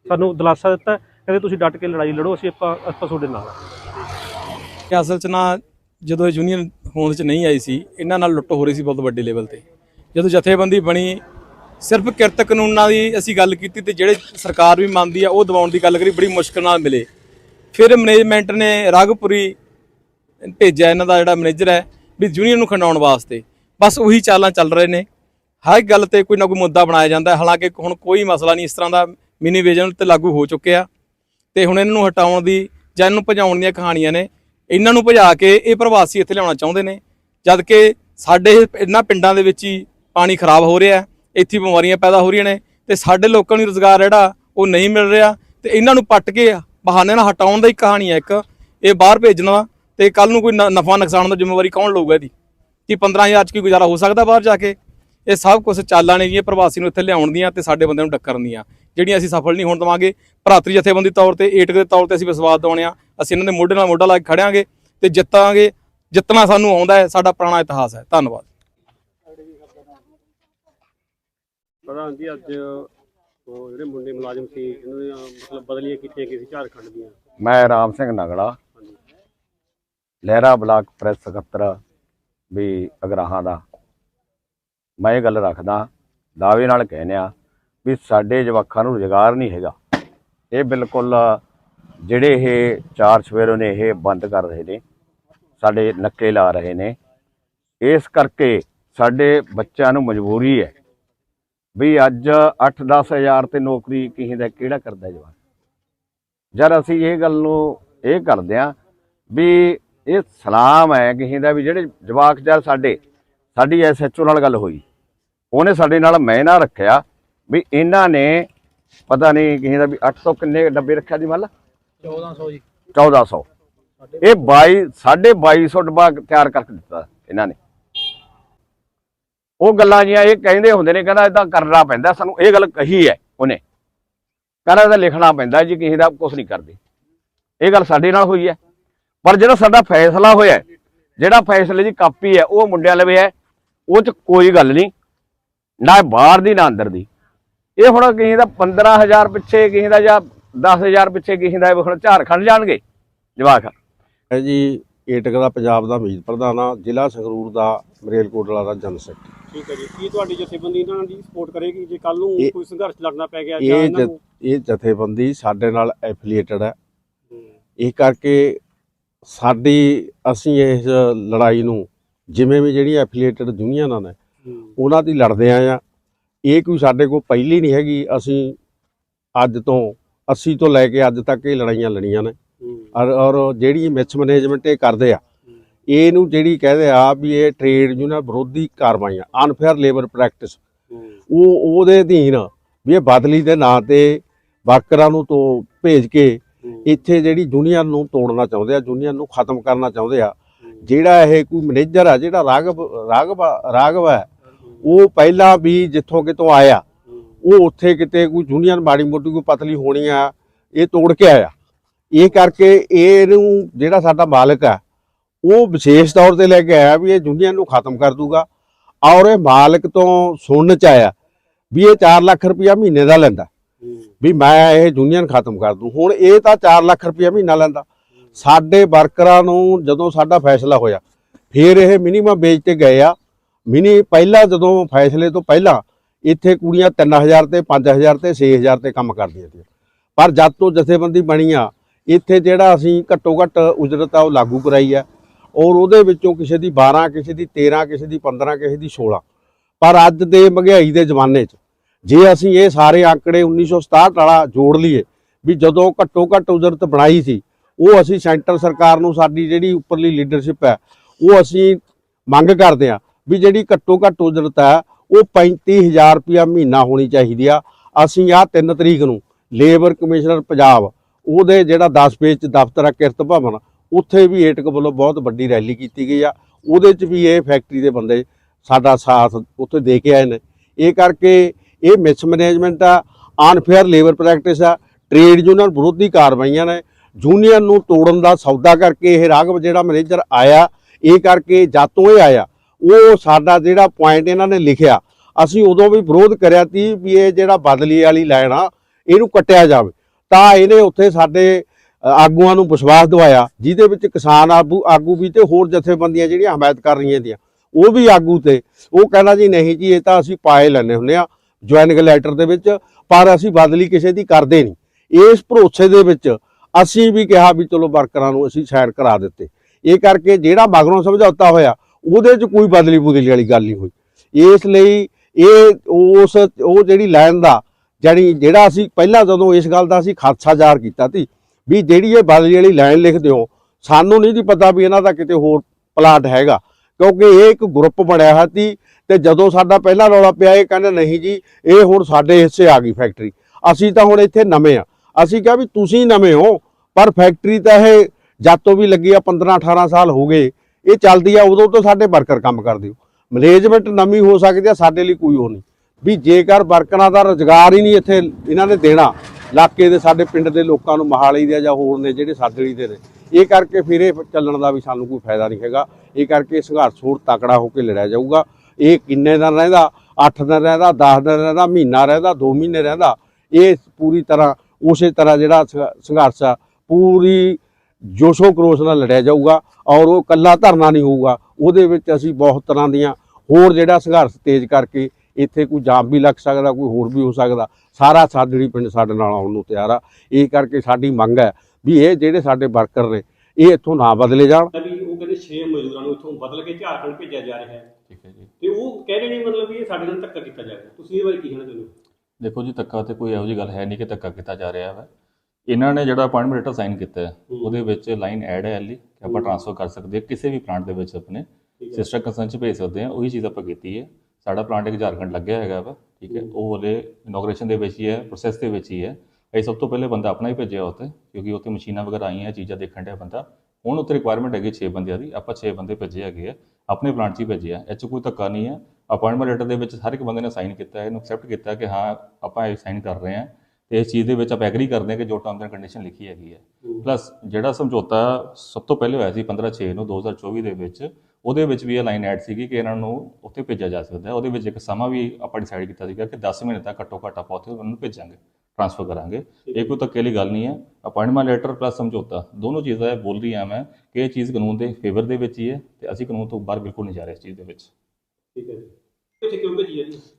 ਸਾਨੂੰ ਦਿਲਾਸਾ ਦਿੱਤਾ ਕਹਿੰਦੇ ਤੁਸੀਂ ਡਟ ਕੇ ਲੜਾਈ ਲੜੋ ਅਸੀਂ ਆਪਾਂ ਆਪਾਂ ਤੁਹਾਡੇ ਨਾਲ। ਕਿ ਅਸਲ 'ਚ ਨਾ ਜਦੋਂ ਇਹ ਯੂਨੀਅਨ ਹੋਂਦ 'ਚ ਨਹੀਂ ਆਈ ਸੀ, ਇਹਨਾਂ ਨਾਲ ਲੁੱਟ ਹੋ ਰਹੀ ਸੀ ਬਹੁਤ ਵੱਡੇ ਲੈਵਲ ਤੇ। ਜਦੋਂ ਜਥੇਬੰਦੀ ਬਣੀ, ਸਿਰਫ ਕਿਰਤ ਕਾਨੂੰਨਾਂ ਦੀ ਅਸੀਂ ਗੱਲ ਕੀਤੀ ਤੇ ਜਿਹੜੇ ਸਰਕਾਰ ਵੀ ਮੰਨਦੀ ਆ, ਉਹ ਦਿਵਾਉਣ ਦੀ ਗੱਲ ਕਰੀ, ਬੜੀ ਮੁਸ਼ਕਲ ਨਾਲ ਮਿਲੇ। ਫਿਰ ਮੈਨੇਜਮੈਂਟ ਨੇ ਰਾਗਪੁਰੀ ਭੇਜਿਆ ਇਹਨਾਂ ਦਾ ਜਿਹੜਾ ਮੈਨੇਜਰ ਹੈ ਵੀ ਯੂਨੀਅਨ ਨੂੰ ਖੰਡਾਉਣ ਵਾਸਤੇ। ਬਸ ਉਹੀ ਚਾਲਾਂ ਚੱਲ ਰਹੇ ਨੇ। ਹਰ ਇੱਕ ਗੱਲ ਤੇ ਕੋਈ ਨਾ ਕੋਈ ਮੁੱਦਾ ਬਣਾਇਆ ਜਾਂਦਾ ਹਾਲਾਂਕਿ ਹੁਣ ਕੋਈ ਮਸਲਾ ਨਹੀਂ ਇਸ ਤਰ੍ਹਾਂ ਦਾ ਮਿਨੀ ਵਿਜਨ ਤੇ ਲਾਗੂ ਹੋ ਚੁੱਕਿਆ। ਤੇ ਹੁਣ ਇਹਨਾਂ ਨੂੰ ਹਟਾਉਣ ਦੀ ਜਾਂ ਇਹਨੂੰ ਭਜਾਉਣ ਦੀਆਂ ਕਹਾਣੀਆਂ ਨੇ। ਇਹਨਾਂ ਨੂੰ ਭਜਾ ਕੇ ਇਹ ਪ੍ਰਵਾਸੀ ਇੱਥੇ ਲਿਆਉਣਾ ਚਾਹੁੰਦੇ ਨੇ, ਜਦ ਕਿ ਸਾਡੇ ਇਹਨਾਂ ਪਿੰਡਾਂ ਦੇ ਵਿੱਚ ਹੀ ਪਾਣੀ ਖਰਾਬ ਹੋ ਰਿਹਾ ਇੱਥੇ ਬਿਮਾਰੀਆਂ ਪੈਦਾ ਹੋ ਰਹੀਆਂ ਨੇ ਤੇ ਸਾਡੇ ਲੋਕਾਂ ਨੂੰ ਰੋਜ਼ਗਾਰ ਜਿਹੜਾ ਉਹ ਨਹੀਂ ਮਿਲ ਰਿਹਾ ਤੇ ਇਹਨਾਂ ਨੂੰ ਪੱਟ ਕੇ ਬਹਾਨੇ ਨਾਲ ਹਟਾਉਣ ਦਾ ਹੀ ਕਹਾਣੀ ਹੈ ਇੱਕ, ਇਹ ਬਾਹਰ ਭੇਜਣਾ ਤੇ ਕੱਲ ਨੂੰ ਕੋਈ ਨਫਾ ਨੁਕਸਾਨ ਦਾ ਜ਼ਿੰਮੇਵਾਰੀ ਕੌਣ ਲਊਗਾ ਇਹਦੀ? ਕੀ 15000 ਚ ਕੀ ਗੁਜ਼ਾਰਾ ਹੋ ਸਕਦਾ ਬਾਹਰ ਜਾ ਕੇ? ਇਹ ਸਭ ਕੁਝ ਚਾਲਾਂ ਨੇ ਜੀਆਂ ਪ੍ਰਵਾਸੀ ਨੂੰ ਇੱਥੇ ਲਿਆਉਣ ਦੀਆਂ ਤੇ ਸਾਡੇ ਬੰਦਿਆਂ ਨੂੰ ਡੱਕਰਨ ਦੀਆਂ। ਜਿਹੜੀਆਂ ਅਸੀਂ ਸਫਲ ਨਹੀਂ ਹੋਣ ਦਵਾਂਗੇ ਭਰਾਤਰੀ ਜਥੇਬੰਦੀ ਤੌਰ ਤੇ ਏਟਕ ਦੇ ਤੌਰ ਤੇ ਅਸੀਂ ਵਿਸ਼ਵਾਸ ਦਿਵਾਉਣੇ ਆ ਅਸੀਂ ਇਹਨਾਂ ਦੇ ਮੋਢੇ ਨਾਲ ਮੋਢਾ ਲਾ ਕੇ ਖੜਾਂਗੇ ਤੇ ਜਿੱਤਾਂਗੇ ਜਿੱਤਣਾ ਸਾਨੂੰ ਆਉਂਦਾ ਹੈ ਸਾਡਾ ਪੁਰਾਣਾ ਇਤਿਹਾਸ ਹੈ। ਧੰਨਵਾਦ। ਪ੍ਰਧਾਨ ਜੀ ਅੱਜ ਉਹ ਜਿਹੜੇ ਮੁੰਡੇ ਮੁਲਾਜ਼ਮ ਸੀ ਇਹਨਾਂ ਦੀਆਂ ਮਤਲਬ ਬਦਲੀਆਂ ਕੀਤੀਆਂ ਕਿਸੇ ਝਾਰਖੰਡ ਦੀਆਂ? ਮੈਂ ਰਾਮ ਸਿੰਘ ਨਗੜਾ ਲਹਿਰਾ ਬਲਾਕ ਪ੍ਰੈਸ ਸਕੱਤਰ ਵੀ ਅਗਰਾਹਾਂ ਦਾ। ਮੈਂ ਇਹ ਗੱਲ ਰੱਖਦਾ ਦਾਅਵੇ ਨਾਲ ਕਹਿੰਦੇ ਆ ਵੀ ਸਾਡੇ ਜਵਾਕਾਂ ਨੂੰ ਰੁਜ਼ਗਾਰ ਨਹੀਂ ਹੈਗਾ। ਇਹ ਬਿਲਕੁਲ ਜਿਹੜੇ ਇਹ ਚਾਰ ਸਵੇਰੋਂ ਨੇ ਇਹ ਬੰਦ ਕਰ ਰਹੇ ਨੇ, ਸਾਡੇ ਨੱਕੇ ਲਾ ਰਹੇ ਨੇ। ਇਸ ਕਰਕੇ ਸਾਡੇ ਬੱਚਿਆਂ ਨੂੰ ਮਜਬੂਰੀ ਹੈ ਵੀ ਅੱਜ 8-10 ਹਜ਼ਾਰ ਤੇ ਨੌਕਰੀ ਕਿਸੇ ਦਾ ਕਿਹੜਾ ਕਰਦਾ ਜਵਾਕ? ਜਦ ਅਸੀਂ ਇਹ ਗੱਲ ਨੂੰ ਇਹ ਕਰਦੇ ਆ ਵੀ ਇਹ ਸਲਾਮ ਹੈ ਕਿਸੇ ਦਾ ਵੀ ਜਿਹੜੇ ਜਵਾਕ ਜਰ ਸਾਡੇ, ਸਾਡੀ ਐਸਐਚਓ ਨਾਲ ਗੱਲ ਹੋਈ, ਉਹਨੇ ਸਾਡੇ ਨਾਲ ਮੈਨਾ ਰੱਖਿਆ ਵੀ ਇਹਨਾਂ ਨੇ ਪਤਾ ਨਹੀਂ ਕਿਸੇ ਦਾ ਵੀ 800 ਕਿੰਨੇ ਡੱਬੇ ਰੱਖਿਆ ਜੀ ਮੱਲ? 1400 ਜੀ। 1400 ਇਹ 22 2250 ਡੱਬਾ ਤਿਆਰ ਕਰਕੇ ਦਿੱਤਾ ਇਹਨਾਂ ਨੇ। ਉਹ ਗੱਲਾਂ ਜੀਆਂ ਇਹ ਕਹਿੰਦੇ ਹੁੰਦੇ ਨੇ ਕਹਿੰਦਾ ਇਦਾਂ ਕਰਨਾ ਪੈਂਦਾ ਸਾਨੂੰ ਇਹ ਗੱਲ ਕਹੀ ਹੈ ਉਹਨੇ। ਕਹਿੰਦਾ ਇਹਦਾ ਲਿਖਣਾ ਪੈਂਦਾ ਜੀ ਕਿਸੇ ਦਾ ਕੁਝ ਨਹੀਂ ਕਰਦੇ। ਇਹ ਗੱਲ ਸਾਡੇ ਨਾਲ ਹੋਈ ਹੈ। ਪਰ ਜਿਹੜਾ ਸਾਡਾ ਫੈਸਲਾ ਹੋਇਆ ਜਿਹੜਾ ਫੈਸਲੇ ਦੀ ਕਾਪੀ ਹੈ ਉਹ ਮੁੰਡਿਆਂ ਲਵੇ ਹੈ ਉਹ ਚ ਕੋਈ ਗੱਲ ਨਹੀਂ ਨਾ ਬਾਹਰ ਦੀ ਨਾ ਅੰਦਰ ਦੀ। ਇਹ ਹੁਣ ਕਿਸੇ ਦਾ 15000 ਪਿੱਛੇ ਕਿਸੇ ਦਾ ਜਾਂ 10000 ਪਿੱਛੇ ਕਿਸੇ ਦਾ ਹੁਣ ਝਾਰਖੰਡ ਜਾਣਗੇ ਜਵਾਕ। ਹੈ ਜੀ ਏਟਕ ਦਾ ਪੰਜਾਬ ਦਾ ਮੀਤ ਪ੍ਰਧਾਨ ਆ ਜ਼ਿਲ੍ਹਾ ਸੰਗਰੂਰ ਦਾ ਮਰੇਲਕੋਟਲਾ ਦਾ ਜਨ ਸੈਕਟਰੀ। ਠੀਕ ਹੈ ਜੀ। ਕੀ ਤੁਹਾਡੀ ਜਥੇਬੰਦੀ ਇਹਨਾਂ ਦੀ ਸਪੋਰਟ ਕਰੇਗੀ? ਜੇ ਕੱਲ ਨੂੰ ਕੋਈ ਸੰਘਰਸ਼ ਲੜਨਾ ਪੈ ਗਿਆ ਜਾਂ ਇਹ ਇਹਨਾਂ ਨੂੰ ਇਹ ਜਥੇਬੰਦੀ ਸਾਡੇ ਨਾਲ ਐਫੀਲੀਏਟਡ ਹੈ। ਇਹ ਕਰਕੇ ਸਾਡੀ ਅਸੀਂ ਇਸ ਲੜਾਈ ਨੂੰ ਜਿਵੇਂ ਵੀ ਜਿਹੜੀਆਂ ਐਫੀਲੀਏਟਡ ਯੂਨੀਅਨਾਂ ਨੇ ਹੂੰ, ਉਹਨਾਂ ਦੀ ਲੜਦੇ ਆ। ਇਹ ਕੋਈ ਸਾਡੇ ਕੋਲ ਪਹਿਲੀ ਨਹੀਂ ਹੈਗੀ। ਅਸੀਂ ਅੱਜ ਤੋਂ 80 ਤੋਂ ਲੈ ਕੇ ਅੱਜ ਤੱਕ ਇਹ ਲੜਾਈਆਂ ਲੜੀਆਂ ਨੇ। ਔਰ ਔਰ ਜਿਹੜੀ ਮਿਸ ਮੈਨੇਜਮੈਂਟ ਇਹ ਕਰਦੇ ਆ ਇਹਨੂੰ ਜਿਹੜੀ ਕਹਿੰਦੇ ਆ ਵੀ ਇਹ ਟ੍ਰੇਡ ਯੂਨੀਅਨ ਵਿਰੋਧੀ ਕਾਰਵਾਈਆਂ ਅਨਫੇਅਰ ਲੇਬਰ ਪ੍ਰੈਕਟਿਸ ਉਹ ਉਹਦੇ ਅਧੀਨ ਵੀ ਇਹ ਬਦਲੀ ਦੇ ਨਾਂ ਤੇ ਵਰਕਰਾਂ ਨੂੰ ਤੋਂ ਭੇਜ ਕੇ ਇੱਥੇ ਜਿਹੜੀ ਯੂਨੀਅਨ ਨੂੰ ਤੋੜਨਾ ਚਾਹੁੰਦੇ ਆ ਯੂਨੀਅਨ ਨੂੰ ਖਤਮ ਕਰਨਾ ਚਾਹੁੰਦੇ ਆ। ਜਿਹੜਾ ਇਹ ਕੋਈ ਮੈਨੇਜਰ ਆ ਜਿਹੜਾ ਰਾਗਵ ਰਾਗਵ ਰਾਗਵ ਹੈ ਉਹ ਪਹਿਲਾਂ ਵੀ ਜਿੱਥੋਂ ਕਿਤੋਂ ਆਇਆ ਉਹ ਉੱਥੇ ਕਿਤੇ ਕੋਈ ਯੂਨੀਅਨ ਮਾੜੀ ਮੋਟੀ ਕੋਈ ਪਤਲੀ ਹੋਣੀ ਆ ਇਹ ਤੋੜ ਕੇ ਆਇਆ। ਇਹ ਕਰਕੇ ਇਹਨੂੰ ਜਿਹੜਾ ਸਾਡਾ ਮਾਲਕ ਆ ਉਹ ਵਿਸ਼ੇਸ਼ ਤੌਰ ਤੇ ਲੈ ਕੇ ਆਇਆ ਵੀ ਇਹ ਯੂਨੀਅਨ ਨੂੰ ਖਤਮ ਕਰ ਦੂਗਾ। ਔਰ ਇਹ ਮਾਲਕ ਤੋਂ ਸੁਣਨ ਚ ਆਇਆ ਵੀ ਇਹ 4 ਲੱਖ ਰੁਪਇਆ ਮਹੀਨੇ ਦਾ ਲੈਂਦਾ। ਵੀ ਮੈਂ ਇਹ ਯੂਨੀਅਨ ਖਤਮ ਕਰ ਦੂੰ। ਹੁਣ ਇਹ ਤਾਂ 4 ਲੱਖ ਰੁਪਇਆ ਮਹੀਨਾ ਲੈਂਦਾ। ਸਾਡੇ ਵਰਕਰਾਂ ਨੂੰ ਜਦੋਂ ਸਾਡਾ ਫੈਸਲਾ ਹੋਇਆ ਫਿਰ ਇਹ ਮਿਨੀਮਮ ਵੇਚ ਤੇ ਗਏ ਆ। ਮਿਨੀ ਪਹਿਲਾਂ ਜਦੋਂ ਫੈਸਲੇ ਤੋਂ ਪਹਿਲਾਂ ਇੱਥੇ ਕੁੜੀਆਂ 3000 ਤੇ 5000 ਤੇ 6000 ਤੇ ਕੰਮ ਕਰਦੀਆਂ ਸੀ। ਪਰ ਜਦ ਤੋਂ ਜਥੇਬੰਦੀ ਬਣੀ ਆ, ਇੱਥੇ ਜਿਹੜਾ ਅਸੀਂ ਘੱਟੋ ਘੱਟ ਉਜਰਤ ਆ, ਉਹ ਲਾਗੂ ਕਰਾਈ ਆ ਔਰ ਉਹਦੇ ਵਿੱਚੋਂ ਕਿਸੇ ਦੀ 12 ਕਿਸੇ ਦੀ 13 ਕਿਸੇ ਦੀ 15 ਕਿਸੇ ਦੀ 16 ਪਰ ਅੱਜ ਦੇ ਮਹਿੰਗਾਈ ਦੇ ਜ਼ਮਾਨੇ 'ਚ ਜੇ ਅਸੀਂ ਇਹ ਸਾਰੇ ਆંકੜੇ 1967 ਵਾਲਾ ਜੋੜ ਲਈਏ ਵੀ ਜਦੋਂ ਘੱਟੋ ਘੱਟ ਉਜਰਤ ਬਣਾਈ ਸੀ, ਉਹ ਅਸੀਂ ਸੈਂਟਰ ਸਰਕਾਰ ਨੂੰ ਸਾਡੀ ਜਿਹੜੀ ਉੱਪਰਲੀ ਲੀਡਰਸ਼ਿਪ ਹੈ, ਉਹ ਅਸੀਂ ਮੰਗ ਕਰਦੇ ਆ ਵੀ ਜਿਹੜੀ ਘੱਟੋ ਘੱਟ ਉਜਰਤ ਹੈ, ਉਹ 35000 ਰੁਪਇਆ ਮਹੀਨਾ ਹੋਣੀ ਚਾਹੀਦੀ ਆ। ਅਸੀਂ ਆ 3 ਤਰੀਕ ਨੂੰ ਲੇਬਰ ਕਮਿਸ਼ਨਰ ਪੰਜਾਬ, ਉਹਦੇ ਜਿਹੜਾ 10 ਪੇਜ ਚ ਦਫ਼ਤਰ ਆ, ਕਿਰਤ ਭਵਨ, ਉੱਥੇ ਵੀ ਏਟਕ ਵੱਲੋਂ ਬਹੁਤ ਵੱਡੀ ਰੈਲੀ ਕੀਤੀ ਗਈ ਆ। ਉਹਦੇ ਚ ਵੀ ਇਹ ਫੈਕਟਰੀ ਦੇ ਬੰਦੇ ਸਾਡਾ ਸਾਥ ਉੱਥੇ ਦੇ ਕੇ ਆਏ ਨੇ। ਇਹ ਕਰਕੇ ਇਹ ਮਿਸਮੈਨੇਜਮੈਂਟ ਆ ਅਨਫੇਅਰ ਲੇਬਰ ਪ੍ਰੈਕਟਿਸ ਆ। ਟ੍ਰੇਡ ਯੂਨੀਅਨ ਵਿਰੋਧੀ ਕਾਰਵਾਈਆਂ ਨੇ। ਯੂਨੀਅਨ ਨੂੰ ਤੋੜਨ ਦਾ ਸੌਦਾ ਕਰਕੇ ਇਹ ਰਾਘਵ ਜਿਹੜਾ ਮੈਨੇਜਰ ਆਇਆ, ਇਹ ਕਰਕੇ ਜਾਤੋਂ ਇਹ ਆਇਆ ਉਹ ਸਾਡਾ ਜਿਹੜਾ ਪੁਆਇੰਟ ਇਹਨਾਂ ਨੇ ਲਿਖਿਆ, ਅਸੀਂ ਉਦੋਂ ਵੀ ਵਿਰੋਧ ਕਰਿਆ ਸੀ ਵੀ ਇਹ ਜਿਹੜਾ ਬਦਲੀ ਵਾਲੀ ਲਾਈਨ ਆ, ਇਹਨੂੰ ਕੱਟਿਆ ਜਾਵੇ। ਤਾਂ ਇਹਨੇ ਉੱਥੇ ਸਾਡੇ ਆਗੂਆਂ ਨੂੰ ਵਿਸ਼ਵਾਸ ਦਿਵਾਇਆ, ਜਿਹਦੇ ਵਿੱਚ ਕਿਸਾਨ ਆਗੂ ਆਗੂ ਵੀ ਤੇ ਹੋਰ ਜਥੇਬੰਦੀਆਂ ਜਿਹੜੀਆਂ ਹਮਾਇਤ ਕਰ ਰਹੀਆਂ ਦੀਆਂ, ਉਹ ਵੀ ਆਗੂ ਤੇ। ਉਹ ਕਹਿੰਦਾ ਜੀ, ਨਹੀਂ ਜੀ, ਇਹ ਤਾਂ ਅਸੀਂ ਪਾਏ ਲੈਣੇ ਹੁੰਦੇ ਆ ਜੁਆਇਨਿੰਗ ਲੈਟਰ ਦੇ ਵਿੱਚ, ਪਰ ਅਸੀਂ ਬਦਲੀ ਕਿਸੇ ਦੀ ਕਰਦੇ ਨਹੀਂ। ਇਸ ਭਰੋਸੇ ਦੇ ਵਿੱਚ ਅਸੀਂ ਵੀ ਕਿਹਾ ਵੀ ਚਲੋ ਵਰਕਰਾਂ ਨੂੰ ਅਸੀਂ ਸਾਈਨ ਕਰਾ ਦਿੱਤੇ। ਇਹ ਕਰਕੇ ਜਿਹੜਾ ਮਗਰੋਂ ਸਮਝੌਤਾ ਹੋਇਆ ਉਹਦੇ 'ਚ ਕੋਈ ਬਦਲੀ ਬੁਦਲੀ ਵਾਲੀ ਗੱਲ ਨਹੀਂ ਹੋਈ। ਇਸ ਲਈ ਇਹ ਉਸ, ਉਹ ਜਿਹੜੀ ਲਾਈਨ ਦਾ, ਜਾਣੀ ਜਿਹੜਾ ਅਸੀਂ ਪਹਿਲਾਂ ਜਦੋਂ ਇਸ ਗੱਲ ਦਾ ਅਸੀਂ ਖਾਦਸਾ ਜ਼ਾਹਰ ਕੀਤਾ ਸੀ, ਵੀ ਜਿਹੜੀ ਇਹ ਬਦਲੀ ਵਾਲੀ ਲਾਈਨ ਲਿਖਦੇ ਹੋ, ਸਾਨੂੰ ਨਹੀਂ ਦੀ ਪਤਾ ਵੀ ਇਹਨਾਂ ਦਾ ਕਿਤੇ ਹੋਰ ਪਲਾਟ ਹੈਗਾ। ਕਿਉਂਕਿ ਇਹ ਇੱਕ ਗਰੁੱਪ ਬਣਿਆ ਹੋਇਆ ਸੀ ਤੇ ਜਦੋਂ ਸਾਡਾ ਪਹਿਲਾ ਰੌਲਾ ਪਿਆ, ਇਹ ਕਹਿੰਦੇ ਨਹੀਂ ਜੀ, ਇਹ ਹੁਣ ਸਾਡੇ ਹਿੱਸੇ ਆ ਗਈ ਫੈਕਟਰੀ। ਅਸੀਂ ਤਾਂ ਹੁਣ ਇੱਥੇ ਨਵੇਂ ਆ। ਅਸੀਂ ਕਿਹਾ ਵੀ ਤੁਸੀਂ ਨਵੇਂ ਹੋ, ਪਰ ਫੈਕਟਰੀ ਤਾਂ ਇਹ ਜਦ ਤੋਂ ਵੀ ਲੱਗੀ ਆ 15 18 ਸਾਲ ਹੋ ਗਏ। ਇਹ ਚੱਲਦੀ ਆ, ਉਦੋਂ ਤੋਂ ਸਾਡੇ ਵਰਕਰ ਕੰਮ ਕਰਦੇ ਹੋ। ਮੈਨੇਜਮੈਂਟ ਨਵੀਂ ਹੋ ਸਕਦੀ ਆ, ਸਾਡੇ ਲਈ ਕੋਈ ਉਹ ਨਹੀਂ। ਵੀ ਜੇਕਰ ਵਰਕਰਾਂ ਦਾ ਰੁਜ਼ਗਾਰ ਹੀ ਨਹੀਂ ਇੱਥੇ ਇਹਨਾਂ ਨੇ ਦੇਣਾ, ਇਲਾਕੇ ਦੇ ਸਾਡੇ ਪਿੰਡ ਦੇ ਲੋਕਾਂ ਨੂੰ ਮਹਾਲੀ ਦੇ ਜਾਂ ਹੋਰ ਨੇ ਜਿਹੜੇ ਸਾਦੜੀ ਦੇ ਨੇ, ਇਹ ਕਰਕੇ ਫਿਰ ਇਹ ਚੱਲਣ ਦਾ ਵੀ ਸਾਨੂੰ ਕੋਈ ਫਾਇਦਾ ਨਹੀਂ ਹੈਗਾ। ਇਹ ਕਰਕੇ ਸੰਘਰਸ਼ ਹੋਰ ਤਕੜਾ ਹੋ ਕੇ ਲੜਿਆ ਜਾਊਗਾ। ਇਹ ਕਿੰਨੇ ਦਿਨ ਰਹਿੰਦਾ? 8 ਦਿਨ ਰਹਿੰਦਾ 10 ਦਿਨ ਰਹਿੰਦਾ, ਮਹੀਨਾ ਰਹਿੰਦਾ 2 ਮਹੀਨੇ ਰਹਿੰਦਾ। ਇਹ ਪੂਰੀ ਤਰ੍ਹਾਂ, ਉਸੇ ਤਰ੍ਹਾਂ ਜਿਹੜਾ ਸੰਘ- ਸੰਘਰਸ਼ ਆ, ਪੂਰੀ ਜੋਸ਼ੋ ਕਰੋਸ਼ ਨਾਲ ਲੜਿਆ ਜਾਊਗਾ ਔਰ ਉਹ ਕੱਲਾ ਧਰਨਾ ਨਹੀਂ ਹੋਊਗਾ ਉਹਦੇ ਵਿੱਚ ਅਸੀਂ ਬਹੁਤ ਤਰ੍ਹਾਂ ਦੀਆਂ ਹੋਰ ਜਿਹੜਾ ਸੰਘਰਸ਼ ਤੇਜ਼ ਕਰਕੇ ਇੱਥੇ ਕੋਈ ਜਾਮ ਵੀ ਲੱਗ ਸਕਦਾ ਕੋਈ ਹੋਰ ਵੀ ਹੋ ਸਕਦਾ ਸਾਰਾ ਸਾਦੜੀ ਪਿੰਡ ਸਾਡੇ ਨਾਲ ਆਉਣ ਨੂੰ ਤਿਆਰ ਆ। ਇਹ ਕਰਕੇ ਸਾਡੀ ਮੰਗ ਹੈ ਵੀ ਇਹ ਜਿਹੜੇ ਸਾਡੇ ਵਰਕਰ ਨੇ ਇਹ ਇੱਥੋਂ ਨਾ ਬਦਲੇ ਜਾਣ। ਵੀ ਉਹ ਕਹਿੰਦੇ 6 ਮਜ਼ਦੂਰਾਂ ਨੂੰ ਇੱਥੋਂ ਬਦਲ ਕੇ ਝਾਰਖੰਡ ਭੇਜਿਆ ਜਾ ਰਿਹਾ ਹੈ। ਠੀਕ ਹੈ ਜੀ। ਤੇ ਉਹ ਕਹਿ ਰਹੇ ਨੇ ਮਤਲਬ ਵੀ ਇਹ ਸਾਡੇ ਨਾਲ ਧੱਕਾ ਕੀਤਾ ਜਾ ਰਿਹਾ। ਤੁਸੀਂ ਇਹ ਬਾਰੇ ਕੀ ਕਹਿਣਾ ਚਾਹੁੰਦੇ ਹੋ? ਦੇਖੋ ਜੀ ਧੱਕਾ ਤੇ ਕੋਈ ਇਹੋ ਜਿਹੀ ਗੱਲ ਹੈ ਨਹੀਂ ਕਿ ਧੱਕਾ ਕੀਤਾ ਜਾ ਰਿਹਾ ਹੈ ਇਹਨਾਂ ਨੇ ਜਿਹੜਾ ਅਪਾਇੰਟਮੈਂਟ ਲੈਟਰ ਸਾਈਨ ਕੀਤਾ ਹੈ ਉਹਦੇ ਵਿੱਚ ਲਾਈਨ ਐਡ ਹੈ ਐਲੀ ਕਿ ਆਪਾਂ ਟ੍ਰਾਂਸਫਰ ਕਰ ਸਕਦੇ ਹਾਂ ਕਿਸੇ ਵੀ ਪਲਾਂਟ ਦੇ ਵਿੱਚ ਆਪਣੇ ਸਿਸਟਰ ਕੰਸਰਨ ਚ ਭੇਜ ਸਕਦੇ ਹਾਂ ਉਹੀ ਚੀਜ਼ ਆਪਾਂ ਕੀਤੀ ਹੈ। ਸਾਡਾ ਪਲਾਂਟ ਇੱਕ ਝਾਰਖੰਡ ਲੱਗਿਆ ਹੈਗਾ ਵਾ ਠੀਕ ਹੈ। ਉਹ ਹਲੇ ਇਨੋਗ੍ਰੇਸ਼ਨ ਦੇ ਵਿੱਚ ਹੀ ਹੈ ਪ੍ਰੋਸੈਸ ਦੇ ਵਿੱਚ ਹੀ ਹੈ। ਅਸੀਂ ਸਭ ਤੋਂ ਪਹਿਲੇ ਬੰਦਾ ਆਪਣਾ ਹੀ ਭੇਜਿਆ ਉੱਥੇ ਕਿਉਂਕਿ ਉੱਥੇ ਮਸ਼ੀਨਾਂ ਵਗੈਰਾ ਆਈਆਂ ਚੀਜ਼ਾਂ ਦੇਖਣ ਡਿਆ ਬੰਦਾ। ਹੁਣ ਉੱਥੇ ਰਿਕੁਆਇਰਮੈਂਟ ਹੈਗੀ 6 ਬੰਦਿਆਂ ਦੀ ਆਪਾਂ 6 ਬੰਦੇ ਭੇਜੇ ਹੈਗੇ ਆ ਆਪਣੇ ਪਲਾਂਟ 'ਚ ਹੀ ਭੇਜੇ ਆ। ਇਹ 'ਚ ਕੋਈ ਧੱਕਾ ਨਹੀਂ ਹੈ। ਅਪਾਇੰਟਮੈਂਟ ਲੈਟਰ ਦੇ ਵਿੱਚ ਹਰ ਇੱਕ ਬੰਦੇ ਨੇ ਸਾਈਨ ਕੀਤਾ ਹੈ ਇਹਨੂੰ ਐਕਸੈਪਟ ਕੀਤਾ ਕਿ ਹਾਂ ਆਪਾਂ ਇਹ ਸਾਈਨ ਕਰ ਰਹੇ ਹਾਂ। ਇਸ ਚੀਜ਼ ਦੇ ਵਿੱਚ ਆਪਾਂ ਐਗਰੀ ਕਰਦੇ ਹਾਂ ਕਿ ਜੋ ਟਰਮਸ ਐਂਡ ਕੰਡੀਸ਼ਨ ਲਿਖੀ ਹੈਗੀ ਹੈ। ਪਲੱਸ ਜਿਹੜਾ ਸਮਝੌਤਾ ਸਭ ਤੋਂ ਪਹਿਲੇ ਹੋਇਆ ਸੀ 15 6 ਨੂੰ 2024 ਦੇ ਵਿੱਚ ਉਹਦੇ ਵਿੱਚ ਵੀ ਇਹ ਲਾਈਨ ਐਡ ਸੀਗੀ ਕਿ ਇਹਨਾਂ ਨੂੰ ਉੱਥੇ ਭੇਜਿਆ ਜਾ ਸਕਦਾ ਹੈ। ਉਹਦੇ ਵਿੱਚ ਇੱਕ ਸਮਾਂ ਵੀ ਆਪਾਂ ਡਿਸਾਈਡ ਕੀਤਾ ਸੀਗਾ ਕਿ 10 ਮਹੀਨੇ ਤੱਕ ਘੱਟੋ ਘੱਟ ਆਪਾਂ ਉੱਥੇ ਉਹਨਾਂ ਨੂੰ ਭੇਜਾਂਗੇ ਟ੍ਰਾਂਸਫਰ ਕਰਾਂਗੇ। ਇਹ ਕੋਈ ਧੱਕੇ ਵਾਲੀ ਗੱਲ ਨਹੀਂ ਹੈ। ਅਪਾਇੰਟਮੈਂਟ ਲੈਟਰ ਪਲੱਸ ਸਮਝੌਤਾ ਦੋਨੋਂ ਚੀਜ਼ਾਂ ਇਹ ਬੋਲ ਰਹੀ ਹਾਂ ਮੈਂ ਕਿ ਇਹ ਚੀਜ਼ ਕਾਨੂੰਨ ਦੇ ਫੇਵਰ ਦੇ ਵਿੱਚ ਹੀ ਹੈ ਤੇ ਅਸੀਂ ਕਾਨੂੰਨ ਤੋਂ ਬਾਹਰ ਬਿਲਕੁਲ ਨਹੀਂ ਜਾ ਰਹੇ ਇਸ ਚੀਜ਼ ਦੇ ਵਿੱਚ। ਠੀਕ ਹੈ ਜੀ।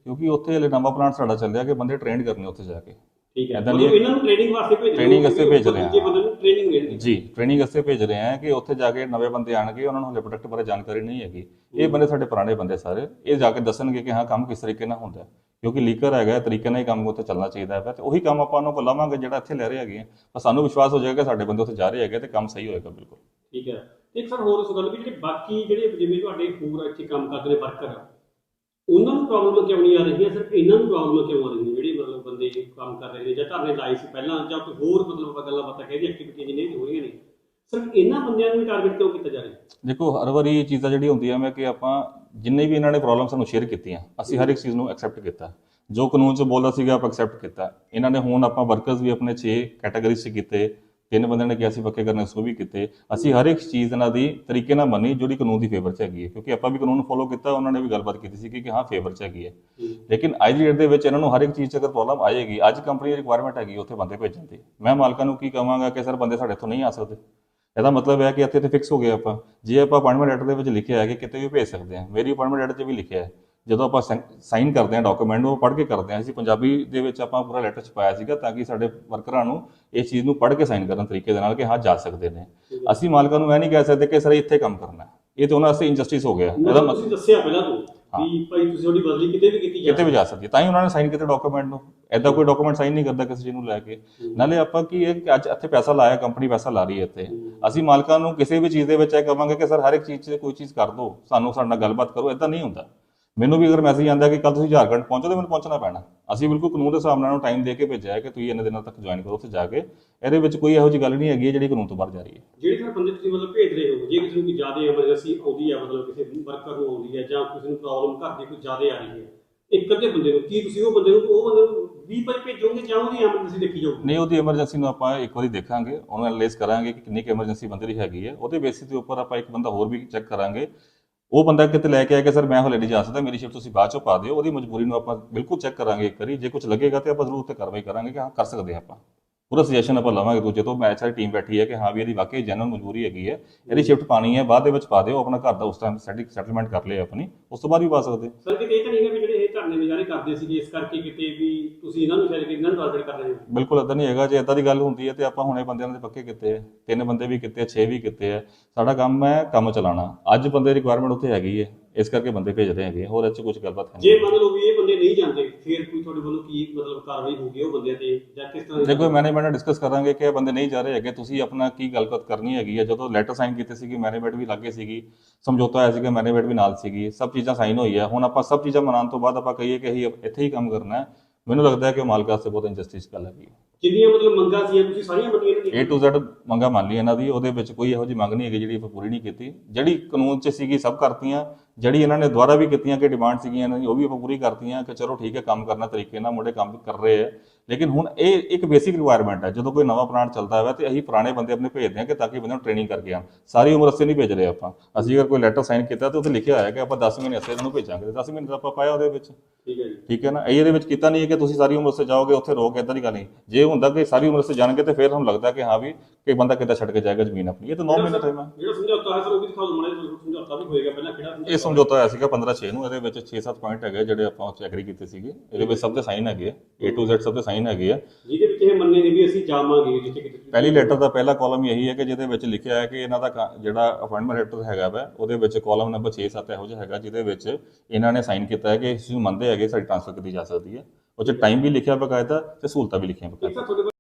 ਕਿਉਂਕਿ ਉੱਥੇ ਹਲੇ ਨਵਾਂ ਪਲਾਂਟ ਸਾਡਾ ਚੱਲਿਆ ਕਿ ਬੰਦੇ ਟ੍ਰੇਨਡ ਕਰਨੇ ਉੱਥੇ ਜਾ ਕੇ। ਠੀਕ ਹੈ। ਮਤਲਬ ਨਹੀਂ- ਇਹਨਾਂ ਨੂੰ ਟ੍ਰੇਨਿੰਗ ਵਾਸਤੇ ਭੇਜ ਰਹੇ ਹੋ Training ਵਾਸਤੇ ਭੇਜ ਰਹੇ ਹਾਂ। ਦੂਜੇ ਬੰਦੇ ਨੂੰ ਟ੍ਰੇਨਿੰਗ ਮਿਲਣੀ ਜੀ ਟ੍ਰੇਨਿੰਗ ਵਾਸਤੇ ਭੇਜ ਰਹੇ ਹਾਂ ਕਿ ਉੱਥੇ ਜਾ ਕੇ ਨਵੇਂ ਬੰਦੇ ਆਣਗੇ ਉਹਨਾਂ ਨੂੰ ਹਲੇ ਪ੍ਰੋਡਕਟ ਬਾਰੇ ਜਾਣਕਾਰੀ ਨਹੀਂ ਹੈਗੀ। ਇਹ ਬੰਦੇ ਸਾਡੇ ਪੁਰਾਣੇ ਬੰਦੇ ਸਾਰੇ। ਇਹ ਜਾ ਕੇ ਦੱਸਣਗੇ ਕਿ ਹਾਂ ਕੰਮ ਕਿਸ ਤਰੀਕੇ ਨਾਲ ਹੁੰਦਾ ਹੈ। ਕਿਉਂਕਿ ਲੀਕਰ ਹੈਗਾ ਤਰੀਕੇ ਨਾਲ ਹੀ ਕੰਮ ਉੱਥੇ ਚੱਲਣਾ ਚਾਹੀਦਾ ਹੈ। ਤੇ ਉਹੀ ਕੰਮ ਆਪਾਂ ਉਹਨਾਂ ਕੋਲ ਲਾਵਾਂਗੇ ਜਿਹੜਾ ਇੱਥੇ ਲੈ ਰਹੇ ਹੈਗੇ ਆ। ਪਰ ਸਾਨੂੰ ਵਿਸ਼ਵਾਸ ਹੋ ਜਾਏਗਾ ਕਿ ਸਾਡੇ ਬੰਦੇ ਉੱਥੇ ਜਾ ਰਹੇ ਹੈਗੇ ਤੇ ਕੰਮ ਸਹੀ ਹੋਏਗਾ ਬਿਲਕੁਲ। ਠੀਕ ਹੈ। ਇੱਕ ਸਰ ਹੋਰ ਉਸ ਗੱਲ ਵੀ ਜਿਹੜੇ ਬਾਕੀ ਜਿਹੜੇ ਜਿਵੇਂ ਤੁਹਾਡੇ ਹੋਰ ਇੱਥੇ ਕੰਮ ਕਰਦੇ ਨੇ ਵਰਕਰ ਉਹਨਾਂ ਨੂੰ ਪ੍ਰੋਬਲਮ ਕਿਉਂ ਨਹੀਂ ਆ ਰਹੀਆਂ? ਸਿਰਫ ਇਹਨਾਂ ਨੂੰ ਪ੍ਰੋਬਲਮ ਕਿਉਂ ਆ ਬੰਦੇ ਕੰਮ ਕਰ ਰਹੇ ਨੇ ਜਾਂ ਧਰਨੇ ਲਾਏ ਸੀ ਪਹਿਲਾਂ ਜਾਂ ਕੋਈ ਹੋਰ ਮਤਲਬ ਗੱਲਾਂ ਬਾਤਾਂ ਕਹਿ ਦੀ ਐਕਟੀਵਿਟੀ ਜਿਹਨੇ ਹੋ ਰਹੀਆਂ ਨੇ। ਸਿਰਫ ਇਹਨਾਂ ਬੰਦਿਆਂ ਨੂੰ ਟਾਰਗੇਟ ਕਿਉਂ ਕੀਤਾ ਜਾ ਰਿਹਾ? ਦੇਖੋ, ਹਰ ਵਾਰੀ ਇਹ ਚੀਜ਼ਾਂ ਜਿਹੜੀ ਹੁੰਦੀਆਂ ਮੈਂ ਕਿ ਆਪਾਂ ਜਿੰਨੇ ਵੀ ਇਹਨਾਂ ਨੇ ਪ੍ਰੋਬਲਮ ਸਾਨੂੰ ਸ਼ੇਅਰ ਕੀਤੀਆਂ, ਅਸੀਂ ਹਰ ਇੱਕ ਚੀਜ਼ ਨੂੰ ਐਕਸੈਪਟ ਕੀਤਾ। ਜੋ ਕਾਨੂੰਨ 'ਚ ਬੋਲਦਾ ਸੀਗਾ, ਆਪਾਂ ਐਕਸੈਪਟ ਕੀਤਾ। ਇਹਨਾਂ ਨੇ ਹੁਣ ਆਪਾਂ ਵਰਕਰਸ ਵੀ ਆਪਣੇ 6 ਕੈਟਾਗਰੀਜ਼ 'ਚ ਕੀਤੇ। ਤਿੰਨ ਬੰਦਿਆਂ ਨੇ ਕਿਹਾ ਸੀ ਪੱਕੇ ਕਰਨੇ ਸੋ ਵੀ ਕੀਤੇ। ਅਸੀਂ ਹਰ ਇੱਕ ਚੀਜ਼ ਇਹਨਾਂ ਦੀ ਤਰੀਕੇ ਨਾਲ ਮੰਨੀ ਜਿਹੜੀ ਕਾਨੂੰਨ ਦੀ ਫੇਵਰ 'ਚ ਹੈਗੀ ਹੈ, ਕਿਉਂਕਿ ਆਪਾਂ ਵੀ ਕਾਨੂੰਨ ਫੋਲੋ ਕੀਤਾ, ਉਹਨਾਂ ਨੇ ਵੀ ਗੱਲਬਾਤ ਕੀਤੀ ਸੀ ਕਿ ਹਾਂ ਫੇਵਰ 'ਚ ਹੈਗੀ ਹੈ। ਲੇਕਿਨ ਅੱਜ ਦੀ ਡੇਟ ਦੇ ਵਿੱਚ ਇਹਨਾਂ ਨੂੰ ਹਰ ਇੱਕ ਚੀਜ਼ 'ਚ ਅਗਰ ਪ੍ਰੋਬਲਮ ਆਏਗੀ, ਅੱਜ ਕੰਪਨੀ ਦੀ ਰਿਕੁਆਇਰਮੈਂਟ ਹੈਗੀ, ਉੱਥੇ ਬੰਦੇ ਭੇਜਣ ਦੀ। ਮੈਂ ਮਾਲਕਾਂ ਨੂੰ ਕੀ ਕਹਾਂਗਾ ਕਿ ਸਰ, ਬੰਦੇ ਸਾਡੇ ਇੱਥੋਂ ਨਹੀਂ ਆ ਸਕਦੇ। ਇਹਦਾ ਮਤਲਬ ਹੈ ਕਿ ਇੱਥੇ ਤੇ ਫਿਕਸ ਹੋ ਗਿਆ ਆਪਾਂ। ਜੇ ਆਪਾਂ ਅਪਾਇੰਟਮੈਂਟ ਲੈਟਰ ਦੇ ਵਿੱਚ ਲਿਖਿਆ ਹੈ ਕਿ ਕਿਤੇ ਵੀ ਭੇਜ ਸਕਦੇ ਹਾਂ, ਮੇਰੀ ਅਪਾਇੰਟਮੈਂਟ ਲੈਟਰ 'ਚ ਵੀ ਲਿਖਿਆ ਹੈ ਜਦੋਂ ਆਪਾਂ ਸਾਈਨ ਕਰਦੇ ਹਾਂ ਡਾਕੂਮੈਂਟ ਉਹ ਪੜ੍ਹ ਕੇ ਕਰਦੇ ਹਾਂ ਅਸੀਂ। ਪੰਜਾਬੀ ਦੇ ਵਿੱਚ ਆਪਾਂ ਪੂਰਾ ਲੈਟਰ ਛਪਾਇਆ ਸੀਗਾ ਤਾਂ ਕਿ ਸਾਡੇ ਵਰਕਰਾਂ ਨੂੰ ਇਸ ਚੀਜ਼ ਨੂੰ ਪੜ੍ਹ ਕੇ ਸਾਈਨ ਕਰਨ ਤਰੀਕੇ ਦੇ ਨਾਲ ਕਿ ਹਾਂ ਜਾ ਸਕਦੇ ਨੇ। ਅਸੀਂ ਮਾਲਕਾਂ ਨੂੰ ਇਹ ਨਹੀਂ ਕਹਿ ਸਕਦੇ ਕਿ ਸਰ ਇੱਥੇ ਕੰਮ ਕਰਨਾ ਇਹ ਤਾਂ ਉਹਨਾਂ ਵਾਸਤੇ ਇਨਜਸਟਿਸ ਹੋ ਗਿਆ। ਇਹਦਾ ਮਤਲਬ ਦੱਸਿਆ ਪਹਿਲਾਂ ਤੋਂ। ਵੀ ਭਾਈ ਤੁਸੀਂ ਤੁਹਾਡੀ ਬਦਲੀ ਕਿਤੇ ਵੀ ਕੀਤੀ ਜਾ ਕਿਤੇ ਵੀ ਜਾ ਸਕਦੀ ਤਾਂ ਹੀ ਉਹਨਾਂ ਨੇ ਸਾਈਨ ਕੀਤੇ ਡਾਕੂਮੈਂਟ ਨੂੰ। ਐਦਾਂ ਕੋਈ ਡਾਕੂਮੈਂਟ ਸਾਈਨ ਨਹੀਂ ਕਰਦਾ ਕਿਸੇ ਚੀਜ਼ ਨੂੰ ਲੈ ਕੇ। ਨਾਲੇ ਆਪਾਂ ਕੀ ਹੈ ਕਿ ਅੱਜ ਇੱਥੇ ਪੈਸਾ ਲਾਇਆ ਕੰਪਨੀ ਪੈਸਾ ਲਾ ਰਹੀ ਹੈ ਇੱਥੇ। ਅਸੀਂ ਮਾਲਕਾਂ ਨੂੰ ਕਿਸੇ ਵੀ ਚੀਜ਼ ਦੇ ਵਿੱਚ ਇਹ ਕਵਾਂਗੇ ਕਿ ਸਰ ਹਰ ਇੱਕ ਚੀਜ਼ 'ਚ ਕੋਈ ਚੀਜ਼ ਕਰ ਦਿਓ। ਸਾਨੂੰ ਸਾਡੇ ਨਾਲ ਗੱਲਬਾਤ ਕਰੋ। ਇਦਾਂ ਨਹੀਂ ਹੁੰਦਾ। ਮੈਨੂੰ ਵੀ ਅਗਰ ਮੈਸੇਜ ਆਂਦਾ ਕਿ ਕੱਲ ਤੁਸੀਂ ਝਾਰਖੰਡ ਪਹੁੰਚੋ ਤਾਂ ਮੈਨੂੰ ਪਹੁੰਚਣਾ ਪੈਣਾ। ਅਸੀਂ ਬਿਲਕੁਲ ਕਾਨੂੰਨ ਦੇ ਹਿਸਾਬ ਨਾਲ ਉਹਨੂੰ ਟਾਈਮ ਦੇ ਕੇ ਭੇਜਿਆ ਹੈ ਕਿ ਤੁਸੀਂ ਇੰਨੇ ਦਿਨਾਂ ਤੱਕ ਜੁਆਇਨ ਕਰੋ ਉੱਥੇ ਜਾ ਕੇ। ਇਹਦੇ ਵਿੱਚ ਕੋਈ ਇਹੋ ਜਿਹੀ ਗੱਲ ਨਹੀਂ ਹੈਗੀ ਜਿਹੜੀ ਕਾਨੂੰਨ ਤੋਂ ਬਾਹਰ ਜਾ ਰਹੀ ਹੈ। ਜਿਹੜੇ ਫਿਰ ਬੰਦੇ ਤੁਸੀਂ ਮਤਲਬ ਭੇਜ ਰਹੇ ਹੋ ਜੇ ਕਿਸੇ ਨੂੰ ਕੋਈ ਜ਼ਿਆਦਾ ਐਮਰਜੈਂਸੀ ਆਉਂਦੀ ਹੈ ਮਤਲਬ ਕਿਸੇ ਵਰਕਰ ਨੂੰ ਆਉਂਦੀ ਹੈ ਜਾਂ ਕਿਸੇ ਨੂੰ ਪ੍ਰੋਬਲਮ ਘਰ ਦੀ ਕੋਈ ਜ਼ਿਆਦਾ ਆ ਰਹੀ ਹੈ ਇੱਕ ਅੱਧੇ ਬੰਦੇ ਨੂੰ ਕੀ ਤੁਸੀਂ ਉਹ ਬੰਦੇ ਨੂੰ ਉਹ ਬੰਦੇ ਨੂੰ 20 ਭਾਈ ਭੇਜੋਗੇ ਜਾਂ ਉਹਦੀ ਐਮਰਜੈਂਸੀ ਦੇਖੀ ਜਾਊਗੀ? ਨਹੀਂ ਉਹਦੀ ਐਮਰਜੈਂਸੀ ਨੂੰ ਆਪਾਂ ਇੱਕ ਵਾਰੀ ਦੇਖਾਂਗੇ ਉਹਨੂੰ ਐਨਾਲਾਈਜ਼ ਕਰਾਂਗੇ ਕਿ ਕਿੰਨੀ ਕੁ ਐਮਰਜੈਂਸੀ ਬੰਦੇ ਦੀ ਹੈਗੀ ਹੈ। ਉਹਦੇ ਬੇਸਿਸ ਦੇ ਉੱਪਰ ਆਪਾਂ ਇੱਕ ਬੰਦਾ ਹੋਰ ਵੀ ਚੈੱਕ ਕਰਾਂਗੇ ਉਹ ਬੰਦਾ ਕਿਤੇ ਲੈ ਕੇ ਆ ਕਿ, ਸਰ, ਮੈਂ ਹਲੇ ਨਹੀਂ ਜਾ ਸਕਦਾ, ਮੇਰੀ ਸ਼ਿਫਟ ਤੁਸੀਂ ਬਾਅਦ ਚੋਂ ਪਾ ਦਿਓ। ਉਹਦੀ ਮਜਬੂਰੀ ਨੂੰ ਆਪਾਂ ਬਿਲਕੁਲ ਚੈੱਕ ਕਰਾਂਗੇ ਇੱਕ ਵਾਰੀ। ਜੇ ਕੁਝ ਲੱਗੇਗਾ ਤੇ ਆਪਾਂ ਜ਼ਰੂਰ ਉੱਤੇ ਕਾਰਵਾਈ ਕਰਾਂਗੇ ਕਿ ਹਾਂ, ਕਰ ਸਕਦੇ ਹਾਂ ਆਪਾਂ। ਪੂਰਾ ਸੁਜੈਸ਼ਨ ਆਪਾਂ ਲਵਾਂਗੇ ਦੂਜੇ ਤੋਂ। ਮੈਚ ਵਾਲੀ ਟੀਮ ਬੈਠੀ ਹੈ ਕਿ ਹਾਂ ਵੀ ਇਹਦੀ ਵਾਕਈ ਜਨਰਲ ਮਜਬੂਰੀ ਹੈਗੀ ਹੈ। ਇਹਦੀ ਸ਼ਿਫਟ ਪਾਣੀ ਹੈ, ਬਾਅਦ ਦੇ ਵਿੱਚ ਪਾ ਦਿਓ। ਆਪਣਾ ਘਰ ਦਾ ਉਸ ਟਾਈਮ ਸੈਟਲਮੈਂਟ ਕਰ ਲਿਆ ਆਪਣੀ। ਉਸ ਤੋਂ ਬਾਅਦ ਵੀ ਪਾ ਸਕਦੇ। ਸਰ, ਕਿਤੇ ਇਹ ਤਾਂ ਨਹੀਂ ਹੈ ਵੀ ਧਰਨੇ ਨਜ਼ਾਰੇ ਕਰਦੇ ਸੀਗੇ ਇਸ ਕਰਕੇ ਕਿਤੇ ਵੀ ਤੁਸੀਂ ਇਹਨਾਂ ਨੂੰ ਸ਼ਾਇਦ ਕਿ ਇਹਨਾਂ ਨੂੰ ਟਾਰਗੇਟ ਕਰ ਰਹੇ ਹੋ? ਬਿਲਕੁਲ ਇਦਾਂ ਨਹੀਂ ਹੈਗਾ ਜੇ ਇਦਾਂ ਦੀ ਗੱਲ ਹੁੰਦੀ ਹੈ ਤੇ ਆਪਾਂ ਹੁਣੇ ਬੰਦਿਆਂ ਦੇ ਪੱਕੇ ਕੀਤੇ ਆ ਤਿੰਨ ਬੰਦੇ ਵੀ ਕੀਤੇ 6 ਵੀ ਕੀਤੇ ਆ ਸਾਡਾ ਕੰਮ ਹੈ ਕੰਮ ਚਲਾਉਣਾ। ਅੱਜ ਬੰਦੇ ਰਿਕੁਆਇਰਮੈਂਟ ਉੱਥੇ ਹੈਗੀ ਹੈ ਇਸ ਕਰਕੇ ਬੰਦੇ ਭੇਜ ਰਹੇ ਹੈਗੇ ਹੋਰ 'ਚ ਕੁਝ ਗੱਲਬਾਤ ਹੈ ਜੇ ਮੰਨ ਲਓ ਵੀ ਇਹ ਬੰਦੇ ਨਹੀਂ ਜਾਂਦੇ ਫਿਰ ਕੋਈ ਤੁਹਾਡੇ ਵੱਲੋਂ ਕੀ ਮਤਲਬ ਕਾਰਵਾਈ ਹੋਊਗੀ ਉਹ ਬੰਦਿਆਂ ਤੇ ਜਾਂ ਕਿਸ ਤਰ੍ਹਾਂ ਦੀ- ਦੇਖੋ ਮੈਨੇਜਮੈਂਟ ਨਾਲ ਡਿਸਕਸ ਕਰਾਂਗੇ ਕਿ ਇਹ ਬੰਦੇ ਨਹੀਂ ਜਾ ਰਹੇ ਹੈਗੇ ਤੁਸੀਂ ਆਪਣਾ ਕੀ ਗੱਲਬਾਤ ਕਰਨੀ ਹੈਗੀ ਹੈ। ਜਦੋਂ ਲੈਟਰ ਸਾਈਨ ਕੀਤੇ ਸੀਗੀ ਮੈਨੇਜਮੈਂਟ ਵੀ ਲੱਗੇ ਸੀਗੀ ਸਮਝੌਤਾ ਹੋਇਆ ਸੀਗਾ ਮੈਨੇਜਮੈਂਟ ਵੀ ਨਾਲ ਸੀਗੀ ਸਭ ਚੀਜ਼ਾਂ ਸਾਈਨ ਹੋਈ ਹੈ। ਹੁਣ ਆਪਾਂ ਸਭ ਚੀਜ਼ਾਂ ਮਨਾਉਣ ਤੋਂ ਬਾਅਦ ਆਪਾਂ ਕਹੀਏ ਕਿ ਅਸੀਂ ਇੱਥੇ ਹੀ ਕੰਮ ਕਰਨਾ ਹੈ। ਮੈਨੂੰ ਲੱਗਦਾ ਹੈ ਕਿ ਉਹ ਮਾਲਕ ਵਾਸਤੇ ਬਹੁਤ ਇੰਜਸਟਿਸ ਗੱਲ ਹੈਗੀ ਹੈ। ਜਿੰਨੀਆਂ ਮਤਲਬ ਮੰਗਾਂ ਸੀ ਤੁਸੀਂ ਸਾਰੀਆਂ ਮੰਨੀਆਂ ਨਹੀਂ A to Z ਮੰਗਾ ਮੰਨ ਲਈ ਇਹਨਾਂ ਦੀ ਉਹਦੇ ਵਿੱਚ ਕੋਈ ਇਹੋ ਜਿਹੀ ਮੰਗ ਨਹੀਂ ਹੈਗੀ ਜਿਹੜੀ ਆਪਾਂ ਪੂਰੀ ਨਹੀਂ ਕੀਤੀ। ਜਿਹੜੀ ਕਾਨੂੰਨ 'ਚ ਸੀਗੀ ਸਭ ਕਰਤੀਆਂ ਜਿਹੜੀ ਇਹਨਾਂ ਨੇ ਦੁਬਾਰਾ ਵੀ ਕੀਤੀਆਂ ਕਿ ਡਿਮਾਂਡ ਸੀਗੀਆਂ ਇਹਨਾਂ ਦੀ ਉਹ ਵੀ ਆਪਾਂ ਪੂਰੀ ਕਰਤੀਆਂ ਕਿ ਚਲੋ ਠੀਕ ਹੈ ਕੰਮ ਕਰਨਾ ਤਰੀਕੇ ਨਾਲ ਮੁੰਡੇ ਕੰਮ ਕਰ ਰਹੇ ਆ। ਲੇਕਿਨ ਹੁਣ ਇਹ ਇੱਕ ਬੇਸਿਕ ਰਿਕੁਆਇਰਮੈਂਟ ਹੈ ਜਦੋਂ ਕੋਈ ਨਵਾਂ ਪਲਾਂਟ ਚੱਲਦਾ ਹੈ ਤੇ ਅਸੀਂ ਪੁਰਾਣੇ ਬੰਦੇ ਆਪਣੇ ਭੇਜਦੇ ਹਾਂ ਕਿ ਤਾਂ ਕਿ ਬੰਦੇ ਨੂੰ ਟ੍ਰੇਨਿੰਗ ਕਰਕੇ ਆਉਣ। ਸਾਰੀ ਉਮਰ ਅਸੇ ਨਹੀਂ ਭੇਜ ਰਹੇ ਆਪਾਂ। ਅਸੀਂ ਅਗਰ ਕੋਈ ਲੈਟਰ ਸਾਈਨ ਕੀਤਾ ਤੇ ਉੱਥੇ ਲਿਖਿਆ ਹੋਇਆ ਕਿ ਆਪਾਂ 10 ਮਹੀਨੇ ਅਸੇ ਇਹਨਾਂ ਨੂੰ ਭੇਜਾਂਗੇ ਤੇ 10 ਮਹੀਨੇ ਦਾ ਆਪਾਂ ਪਾਇਆ ਉਹਦੇ ਵਿੱਚ। ਠੀਕ ਹੈ ਜੀ। ਠੀਕ ਹੈ ਨਾ? ਇਹ ਇਹਦੇ ਵਿੱਚ ਕੀਤਾ ਨਹੀਂ ਹੈ ਕਿ ਤੁਸੀਂ ਸਾਰੀ ਉਮਰ ਉਸੇ ਜਾਓਗੇ ਉੱਥੇ ਰਹੋਗੇ ਇਦਾਂ ਦੀ ਗੱਲ ਨਹੀਂ। ਜੇ ਹੁੰਦਾ ਕਿ ਸਾਰੀ ਉਮਰ ਉਸੇ ਜਾਣਗੇ ਤੇ ਫਿਰ ਸਾਨੂੰ ਲੱਗਦਾ ਕਿ ਹਾਂ ਵੀ ਕਿ ਬੰਦਾ ਕਿੱਦਾਂ ਛੱਡ ਕੇ ਜਾਏਗਾ ਜ਼ਮੀਨ ਆਪਣੀ। ਇਹ ਤਾਂ 9 ਮਹੀਨੇ ਟਾਈਮ ਹੈ ਜਿਹੜਾ ਸਮਝੌਤਾ ਹੈ ਸਰ ਉਹ ਵੀ ਦਿਖਾਓ ਮਾੜਾ ਜਿਹਾ ਸਮਝੌਤਾ ਵੀ ਹੋਏਗਾ ਪਹਿਲਾਂ ਕਿਹੜਾ ਇਹ ਸਮਝੌਤਾ ਹੋਇਆ ਸੀਗਾ 15 6 ਨੂੰ ਇਹਦੇ ਵਿੱਚ 6-7 ਪੁਆਇੰਟ ਹੈਗੇ ਜਿਹੜੇ ਆਪਾਂ ਉੱਥੇ ਐਗਰੀ ਕੀਤੇ ਸੀਗੇ। ਇਹਦੇ ਵਿੱਚ ਸਭ ਦੇ ਸਾਈਨ ਹੈਗੇ ਆ। A to Z ਸਭ ਦੇ ਸਾਈਨ ਹੈਗੇ ਆ। ਜਿਹਦੇ ਵਿੱਚ ਇਹ ਮੰਨੇ ਨੇ ਵੀ ਅਸੀਂ ਜਾਵਾਂਗੇ ਜਿੱਥੇ ਕਿਤੇ ਪਹਿਲੀ ਲੈਟਰ ਦਾ ਪਹਿਲਾ ਕਾਲਮ ਇਹੀ ਹੈ ਕਿ ਜਿਹਦੇ ਵਿੱਚ ਲਿਖਿਆ ਹੈ ਕਿ ਇਹਨਾਂ ਦਾ ਜਿਹੜਾ ਅਪਾਇੰਟਮੈਂਟ ਲੈਟਰ ਹੈਗਾ ਵਾ ਉਹਦੇ ਵਿੱਚ ਕਾਲਮ ਨੰਬਰ 6-7 ਇਹੋ ਜਿਹਾ ਹੈਗਾ ਜਿਹਦੇ ਵਿੱਚ ਇਹਨਾਂ ਨੇ ਸਾਈਨ ਕੀਤਾ ਹੈ ਕਿ ਇਸ ਨੂੰ ਮੰਨਦੇ ਹੈਗੇ ਸਾਡੀ ਟ੍ਰਾਂਸਫਰ ਕੀਤੀ ਜਾ ਸਕਦੀ ਹੈ। ਉਹ 'ਚ ਟਾਈਮ ਵੀ ਲਿਖਿਆ ਬਕਾਇਦਾ ਤੇ ਸਹੂਲਤਾਂ ਵੀ ਲਿਖੀਆਂ ਇੱਕ ਬਕਾਇਦਾ